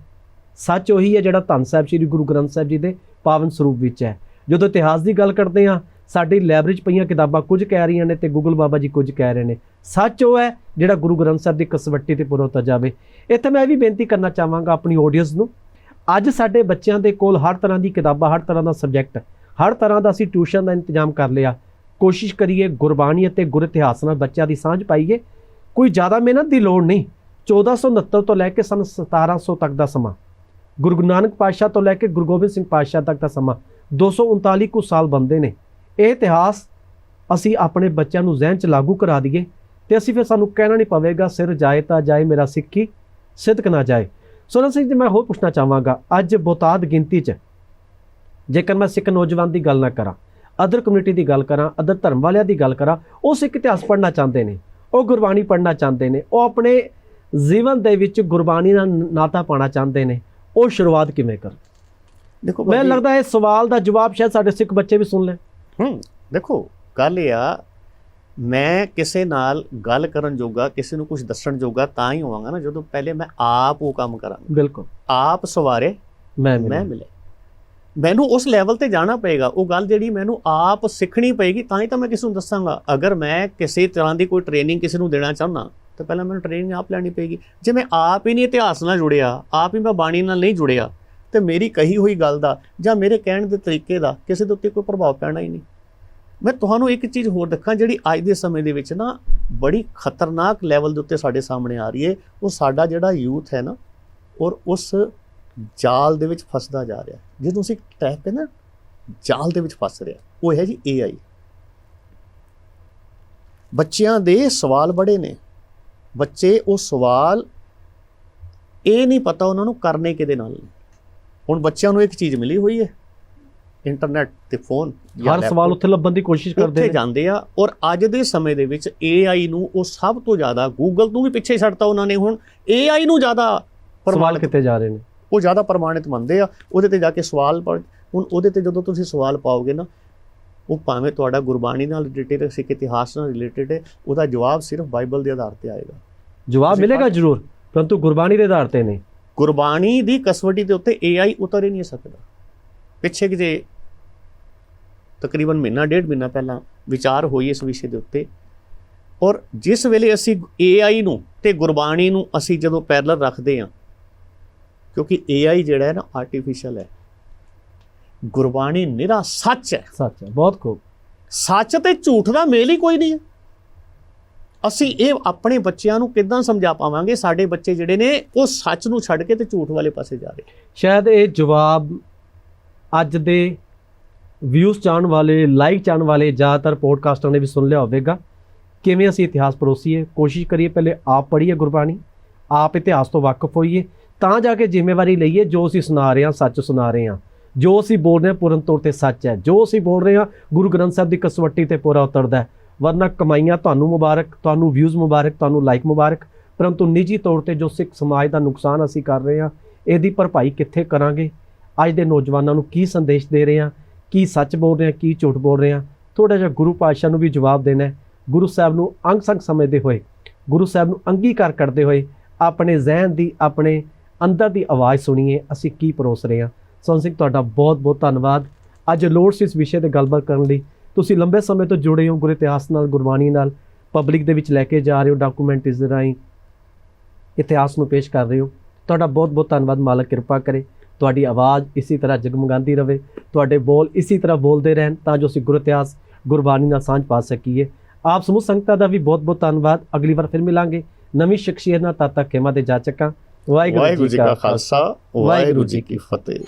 ਸੱਚ ਉਹੀ ਹੈ ਜਿਹੜਾ ਧੰਨ ਸਾਹਿਬ ਸ੍ਰੀ ਗੁਰੂ ਗ੍ਰੰਥ ਸਾਹਿਬ ਜੀ ਦੇ ਪਾਵਨ ਸਰੂਪ ਵਿੱਚ ਹੈ। ਜਦੋਂ ਇਤਿਹਾਸ ਦੀ ਗੱਲ ਕਰਦੇ ਹਾਂ, ਸਾਡੀ ਲਾਇਬ੍ਰੇਰੀ 'ਚ ਪਈਆਂ ਕਿਤਾਬਾਂ ਕੁਝ ਕਹਿ ਰਹੀਆਂ ਨੇ ਤੇ ਗੂਗਲ ਬਾਬਾ ਜੀ ਕੁਝ ਕਹਿ ਰਹੇ ਨੇ। ਸੱਚ ਉਹ ਹੈ ਜਿਹੜਾ ਗੁਰੂ ਗ੍ਰੰਥ ਸਾਹਿਬ ਦੀ ਕਸਵੱਟੀ ਤੇ ਪੁਰੋਤਾ ਜਾਵੇ। ਇੱਥੇ ਮੈਂ ਇਹ ਵੀ ਬੇਨਤੀ ਕਰਨਾ ਚਾਹਾਂਗਾ ਆਪਣੀ ਆਡੀਅנס ਨੂੰ, ਅੱਜ ਸਾਡੇ ਬੱਚਿਆਂ ਦੇ ਕੋਲ ਹਰ ਤਰ੍ਹਾਂ ਦੀ ਕਿਤਾਬਾਂ, ਹਰ ਤਰ੍ਹਾਂ ਦਾ ਸਬਜੈਕਟ ਹਰ ਤਰ੍ਹਾਂ ਦਾ ਅਸੀਂ ਟਿਊਸ਼ਨ ਦਾ ਇੰਤਜ਼ਾਮ ਕਰ ਲਿਆ। ਕੋਸ਼ਿਸ਼ ਕਰੀਏ ਗੁਰਬਾਣੀ ਅਤੇ ਗੁਰ ਇਤਿਹਾਸ ਨਾਲ ਬੱਚਿਆਂ ਦੀ ਸਾਂਝ ਪਾਈਏ। ਕੋਈ ਜ਼ਿਆਦਾ ਮਿਹਨਤ ਦੀ ਲੋੜ ਨਹੀਂ। 1469 ਤੋਂ ਲੈ ਕੇ ਸਨ 1700 ਤੱਕ ਦਾ ਸਮਾਂ। ਗੁਰੂ ਨਾਨਕ ਪਾਤਸ਼ਾਹ ਤੋਂ ਲੈ ਕੇ ਗੁਰੂ ਗੋਬਿੰਦ ਸਿੰਘ ਪਾਤਸ਼ਾਹ ਤੱਕ ਦਾ ਸਮਾਂ 239 ਕੁ ਸਾਲ ਬੰਦੇ ਨੇ। ਇਹ ਇਤਿਹਾਸ ਅਸੀਂ ਆਪਣੇ ਬੱਚਿਆਂ ਨੂੰ ਜ਼ਿਹਨ 'ਚ ਲਾਗੂ ਕਰਾ ਦਈਏ ਤੇ ਅਸੀਂ ਫਿਰ ਸਾਨੂੰ ਕਹਿਣਾ ਨਹੀਂ ਪਵੇਗਾ, ਸਿਰ ਜਾਏ ਤਾਂ ਜਾਏ ਮੇਰਾ ਸਿੱਖੀ, ਸਿਦਕ ਨਾ ਜਾਏ। ਸੋਨਲ ਸਿੰਘ ਜੀ, ਮੈਂ ਹੋਰ ਪੁੱਛਣਾ ਚਾਹਾਂਗਾ, ਅੱਜ ਬਹੁਤਾਤ ਗਿਣਤੀ 'ਚ ਜੇਕਰ ਮੈਂ ਸਿੱਖ ਨੌਜਵਾਨ ਦੀ ਗੱਲ ਨਾ ਕਰਾਂ ਅਦਰ ਕਮਿਊਨਿਟੀ ਦੀ ਗੱਲ ਕਰਾਂ ਅਦਰ ਧਰਮ ਵਾਲਿਆਂ ਦੀ ਗੱਲ ਕਰਾਂ ਉਹ ਸਿੱਖ ਇਤਿਹਾਸ ਪੜ੍ਹਨਾ ਚਾਹੁੰਦੇ ਨੇ, ਉਹ ਗੁਰਬਾਣੀ ਪੜ੍ਹਨਾ ਚਾਹੁੰਦੇ ਨੇ, ਉਹ ਆਪਣੇ ਜੀਵਨ ਦੇ ਵਿੱਚ ਗੁਰਬਾਣੀ ਨਾਲ ਨਾਤਾ ਪਾਣਾ ਚਾਹੁੰਦੇ ਨੇ ਉਹ ਸ਼ੁਰੂਆਤ ਕਿਵੇਂ ਕਰ ਦੇਖੋ ਮੈਨੂੰ ਲੱਗਦਾ ਹੈ ਸਵਾਲ ਦਾ ਜਵਾਬ ਸ਼ਾਇਦ ਸਾਡੇ ਸਿੱਖ ਬੱਚੇ ਵੀ ਸੁਣ ਲੈਣ। ਹੂੰ ਦੇਖੋ ਗੱਲ ਇਹ ਆ ਮੈਂ ਕਿਸੇ ਨਾਲ ਗੱਲ ਕਰਨ ਜੋਗਾ ਕਿਸੇ ਨੂੰ ਕੁਝ ਦੱਸਣ ਜੋਗਾ ਤਾਂ ਹੀ ਹੋਵਾਂਗਾ ਨਾ ਜਦੋਂ ਪਹਿਲੇ ਮੈਂ ਆਪ ਉਹ ਕੰਮ ਕਰਾਂਗਾ। ਬਿਲਕੁਲ। ਆਪ ਸਵਾਰੇ ਮੈਂ ਮੈਂ। ਮਿਲੇ ਮੈਨੂੰ ਉਸ ਲੈਵਲ ਤੇ ਜਾਣਾ ਪਏਗਾ ਉਹ ਗੱਲ ਜਿਹੜੀ ਮੈਨੂੰ ਆਪ ਸਿੱਖਣੀ ਪਏਗੀ ਤਾਂ ਹੀ ਤਾਂ ਮੈਂ ਕਿਸੇ ਨੂੰ ਦੱਸਾਂਗਾ। ਅਗਰ ਮੈਂ ਕਿਸੇ ਤਰ੍ਹਾਂ ਦੀ ਕੋਈ ਟ੍ਰੇਨਿੰਗ ਕਿਸੇ ਨੂੰ ਦੇਣਾ ਚਾਹੁੰਦਾ ਤਾਂ ਪਹਿਲਾਂ ਮੈਨੂੰ ਟ੍ਰੇਨਿੰਗ ਆਪ ਲੈਣੀ ਪਏਗੀ। ਜੇ ਮੈਂ ਆਪ ਹੀ ਨਹੀਂ ਇਤਿਹਾਸ ਨਾਲ ਜੁੜਿਆ, ਆਪ ਹੀ ਮੈਂ ਬਾਣੀ ਨਾਲ ਨਹੀਂ ਜੁੜਿਆ, ਤੇ ਮੇਰੀ ਕਹੀ ਹੋਈ ਗੱਲ ਦਾ ਜਾਂ ਮੇਰੇ ਕਹਿਣ ਦੇ ਤਰੀਕੇ ਦਾ ਕਿਸੇ ਦੇ ਉੱਤੇ ਕੋਈ ਪ੍ਰਭਾਵ ਪੈਣਾ ਹੀ ਨਹੀਂ। ਮੈਂ ਤੁਹਾਨੂੰ ਇੱਕ ਚੀਜ਼ ਹੋਰ ਦੱਸਾਂ ਜਿਹੜੀ ਅੱਜ ਦੇ ਸਮੇਂ ਦੇ ਵਿੱਚ ਨਾ ਬੜੀ ਖਤਰਨਾਕ ਲੈਵਲ ਦੇ ਉੱਤੇ ਸਾਡੇ ਸਾਹਮਣੇ ਆ ਰਹੀ ਹੈ, ਉਹ ਸਾਡਾ ਜਿਹੜਾ ਯੂਥ ਹੈ ਨਾ, ਔਰ ਉਸ ਜਾਲ ਦੇ ਵਿੱਚ ਫਸਦਾ ਜਾ ਰਿਹਾ। ਜਿਹਨੂੰ ਅਸੀਂ ਟੈਪ ਹੈ ਨਾ ਜਾਲ ਦੇ ਵਿੱਚ ਫਸ ਰਿਹਾ ਉਹ ਹੈ ਜੀ AI ਬੱਚਿਆਂ ਦੇ ਸਵਾਲ ਬੜੇ ਨੇ। ਬੱਚੇ ਉਹ ਸਵਾਲ ਇਹ ਨਹੀਂ ਪਤਾ ਉਹਨਾਂ ਨੂੰ ਕਰਨੇ ਕਿਹਦੇ ਨਾਲ ਹੁਣ ਬੱਚਿਆਂ ਨੂੰ ਇੱਕ ਚੀਜ਼ ਮਿਲੀ ਹੋਈ ਹੈ ਇੰਟਰਨੈਟ ਤੇ ਫੋਨ ਹਰ ਸਵਾਲ ਉੱਥੇ ਲੱਭਣ ਦੀ ਕੋਸ਼ਿਸ਼ ਕਰਦੇ ਉੱਥੇ ਜਾਂਦੇ ਆ ਔਰ ਅੱਜ ਦੇ ਸਮੇਂ ਦੇ ਵਿੱਚ AI ਨੂੰ ਉਹ ਸਭ ਤੋਂ ਜ਼ਿਆਦਾ ਗੂਗਲ ਤੋਂ ਵੀ ਪਿੱਛੇ ਛੱਡਤਾ ਉਹਨਾਂ ਨੇ। ਹੁਣ AI ਨੂੰ ਜ਼ਿਆਦਾ ਸਵਾਲ ਕਿਤੇ ਜਾ ਰਹੇ ਨੇ? ਉਹ ਜ਼ਿਆਦਾ ਪ੍ਰਮਾਣਿਤ ਮੰਨਦੇ ਆ। ਉਹਦੇ ਤੇ ਜਾ ਕੇ ਸਵਾਲ ਹੁਣ ਉਹਦੇ ਤੇ ਜਦੋਂ ਤੁਸੀਂ ਸਵਾਲ ਪਾਓਗੇ ਨਾ ਉਹ ਭਾਵੇਂ ਤੁਹਾਡਾ ਗੁਰਬਾਣੀ ਨਾਲ ਰਿਲੇਟਡ ਸਿੱਖ ਇਤਿਹਾਸ ਨਾਲ ਰਿਲੇਟਡ ਹੈ ਉਹਦਾ ਜਵਾਬ ਸਿਰਫ ਬਾਈਬਲ ਦੇ ਆਧਾਰ ਤੇ ਆਏਗਾ। ਜਵਾਬ ਮਿਲੇਗਾ ਜ਼ਰੂਰ ਪਰੰਤੂ ਗੁਰਬਾਣੀ ਦੇ ਆਧਾਰ ਤੇ ਨਹੀਂ। ਗੁਰਬਾਣੀ ਦੀ ਕਸਵਟੀ ਦੇ ਉੱਤੇ AI ਉਤਰ ਹੀ ਨਹੀਂ ਸਕਦਾ। ਪਿੱਛੇ ਕਿਤੇ ਤਕਰੀਬਨ ਮਹੀਨਾ ਡੇਢ ਮਹੀਨਾ ਪਹਿਲਾਂ ਵਿਚਾਰ ਹੋਈ ਇਸ ਵਿਸ਼ੇ ਦੇ ਉੱਤੇ। ਔਰ ਜਿਸ ਵੇਲੇ ਅਸੀਂ AI ਨੂੰ ਤੇ ਗੁਰਬਾਣੀ ਨੂੰ ਅਸੀਂ ਜਦੋਂ ਪੈਰਲਲ ਰੱਖਦੇ ਹਾਂ ਕਿਉਂਕਿ AI ਜਿਹੜਾ ਹੈ ਨਾ ਆਰਟੀਫੀਸ਼ੀਅਲ ਹੈ। ਗੁਰਬਾਣੀ ਨਿਰਾ ਸੱਚ ਹੈ। ਸੱਚ ਹੈ ਬਹੁਤ ਖੂਬ। ਸੱਚ ਤੇ ਝੂਠ ਦਾ ਮੇਲ ਹੀ ਕੋਈ ਨਹੀਂ ਹੈ। ਅਸੀਂ ਇਹ ਆਪਣੇ ਬੱਚਿਆਂ ਨੂੰ ਕਿੱਦਾਂ ਸਮਝਾ ਪਾਵਾਂਗੇ? ਸਾਡੇ ਬੱਚੇ ਜਿਹੜੇ ਨੇ, ਉਹ ਸੱਚ ਨੂੰ ਛੱਡ ਕੇ ਤੇ ਝੂਠ ਵਾਲੇ ਪਾਸੇ ਜਾ ਰਹੇ ਸ਼ਾਇਦ ਇਹ ਜਵਾਬ ਅੱਜ ਦੇ ਵਿਊਜ਼ ਚਾਹਣ ਵਾਲੇ ਲਾਈਕ ਚਾਹਣ ਵਾਲੇ ਜ਼ਿਆਦਾਤਰ ਪੋਡਕਾਸਟਰਾਂ ਨੇ ਵੀ ਸੁਣ ਲਿਆ ਹੋਵੇਗਾ। ਕਿਵੇਂ ਅਸੀਂ ਇਤਿਹਾਸ ਪਰੋਸੀਏ? ਕੋਸ਼ਿਸ਼ ਕਰੀਏ ਪਹਿਲੇ ਆਪ ਪੜ੍ਹੀਏ ਗੁਰਬਾਣੀ, ਆਪ ਇਤਿਹਾਸ ਤੋਂ ਵਾਕਿਫ ਹੋਈਏ। ਤਾਂ ਜਾ ਕੇ ਜ਼ਿੰਮੇਵਾਰੀ ਲਈਏ, ਜੋ ਅਸੀਂ ਸੁਣਾ ਰਹੇ ਹਾਂ, ਸੱਚ ਸੁਣਾ ਰਹੇ ਹਾਂ। ਜੋ ਅਸੀਂ ਬੋਲ ਰਹੇ ਹਾਂ, ਪੂਰਨ ਤੌਰ ਤੇ ਸੱਚ ਹੈ। ਜੋ ਅਸੀਂ ਬੋਲ ਰਹੇ ਹਾਂ, ਗੁਰੂ ਗ੍ਰੰਥ ਸਾਹਿਬ ਦੀ ਕਸਵੱਟੀ ਤੇ ਪੂਰਾ ਉਤਰਦਾ ਹੈ। ਵਰਨਾ ਕਮਾਈਆਂ ਤੁਹਾਨੂੰ ਮੁਬਾਰਕ, ਤੁਹਾਨੂੰ ਵਿਊਜ਼ ਮੁਬਾਰਕ, ਤੁਹਾਨੂੰ ਲਾਈਕ ਮੁਬਾਰਕ। ਪਰੰਤੂ ਨਿੱਜੀ ਤੌਰ ਤੇ ਜੋ ਸਿੱਖ ਸਮਾਜ ਦਾ ਨੁਕਸਾਨ ਅਸੀਂ ਕਰ ਰਹੇ ਹਾਂ, ਇਹਦੀ ਭਰਪਾਈ ਕਿੱਥੇ ਕਰਾਂਗੇ? ਅੱਜ ਦੇ ਨੌਜਵਾਨਾਂ ਨੂੰ ਕੀ ਸੰਦੇਸ਼ ਦੇ ਰਹੇ ਹਾਂ? ਕੀ ਸੱਚ ਬੋਲ ਰਹੇ ਹਾਂ, ਕੀ ਝੂਠ ਬੋਲ ਰਹੇ ਹਾਂ? ਥੋੜਾ ਜਿਹਾ ਗੁਰੂ ਪਾਤਸ਼ਾਹ ਨੂੰ ਵੀ ਜਵਾਬ ਦੇਣਾ ਹੈ। ਗੁਰੂ ਸਾਹਿਬ ਨੂੰ ਅੰਗ ਸੰਗ ਸਮਝਦੇ ਹੋਏ, ਗੁਰੂ ਸਾਹਿਬ ਨੂੰ ਅੰਗੀਕਾਰ ਕਰਦੇ ਹੋਏ ਆਪਣੇ ਜ਼ਿਹਨ ਦੀ, ਆਪਣੇ ਅੰਦਰ ਦੀ ਆਵਾਜ਼ ਸੁਣੀਏ, ਅਸੀਂ ਕੀ ਪਰੋਸ ਰਹੇ ਹਾਂ? ਸੋਹਣ ਸਿੰਘ, ਤੁਹਾਡਾ ਬਹੁਤ ਬਹੁਤ ਧੰਨਵਾਦ। ਅੱਜ ਲੋੜ ਸੀ ਇਸ ਵਿਸ਼ੇ ਤੇ ਗੱਲਬਾਤ ਕਰਨ ਲਈ। ਤੁਸੀਂ ਲੰਬੇ ਸਮੇਂ ਤੋਂ ਜੁੜੇ ਹੋ ਗੁਰ ਇਤਿਹਾਸ ਨਾਲ ਗੁਰਬਾਣੀ ਨਾਲ ਪਬਲਿਕ ਦੇ ਵਿੱਚ ਲੈ ਕੇ ਜਾ ਰਹੇ ਹੋ ਡਾਕੂਮੈਂਟਰੀਜ਼ ਦੇ ਰਾਹੀਂ ਇਤਿਹਾਸ ਨੂੰ ਪੇਸ਼ ਕਰ ਰਹੇ ਹੋ। ਤੁਹਾਡਾ ਬਹੁਤ ਬਹੁਤ ਧੰਨਵਾਦ ਮਾਲਕ ਕਿਰਪਾ ਕਰੇ। ਤੁਹਾਡੀ ਆਵਾਜ਼ ਇਸੇ ਤਰ੍ਹਾਂ ਜਗਮਗਾਉਂਦੀ ਰਵੇ ਤੁਹਾਡੇ ਬੋਲ ਇਸੇ ਤਰ੍ਹਾਂ ਬੋਲਦੇ ਰਹਿਣ ਤਾਂ ਜੋ ਅਸੀਂ ਗੁਰ ਇਤਿਹਾਸ ਗੁਰਬਾਣੀ ਨਾਲ ਸਾਂਝ ਪਾ ਸਕੀਏ। ਆਪ ਸਮੂਹ ਸੰਗਤਾਂ ਦਾ ਵੀ ਬਹੁਤ ਬਹੁਤ ਧੰਨਵਾਦ। ਅਗਲੀ ਵਾਰ ਫਿਰ ਮਿਲਾਂਗੇ। ਨਵੀਂ ਸ਼ਖਸੀਅਤ ਨਾਲ ਤਦ ਤੱਕ ਖੇਮਾ ਦੇ ਜਾ ਚੱਕਾਂ। ਵਾਹਿਗੁਰੂ ਜੀ ਕਾ ਖਾਲਸਾ। ਵਾਹਿਗੁਰੂ ਜੀ ਕੀ ਫਤਿਹ।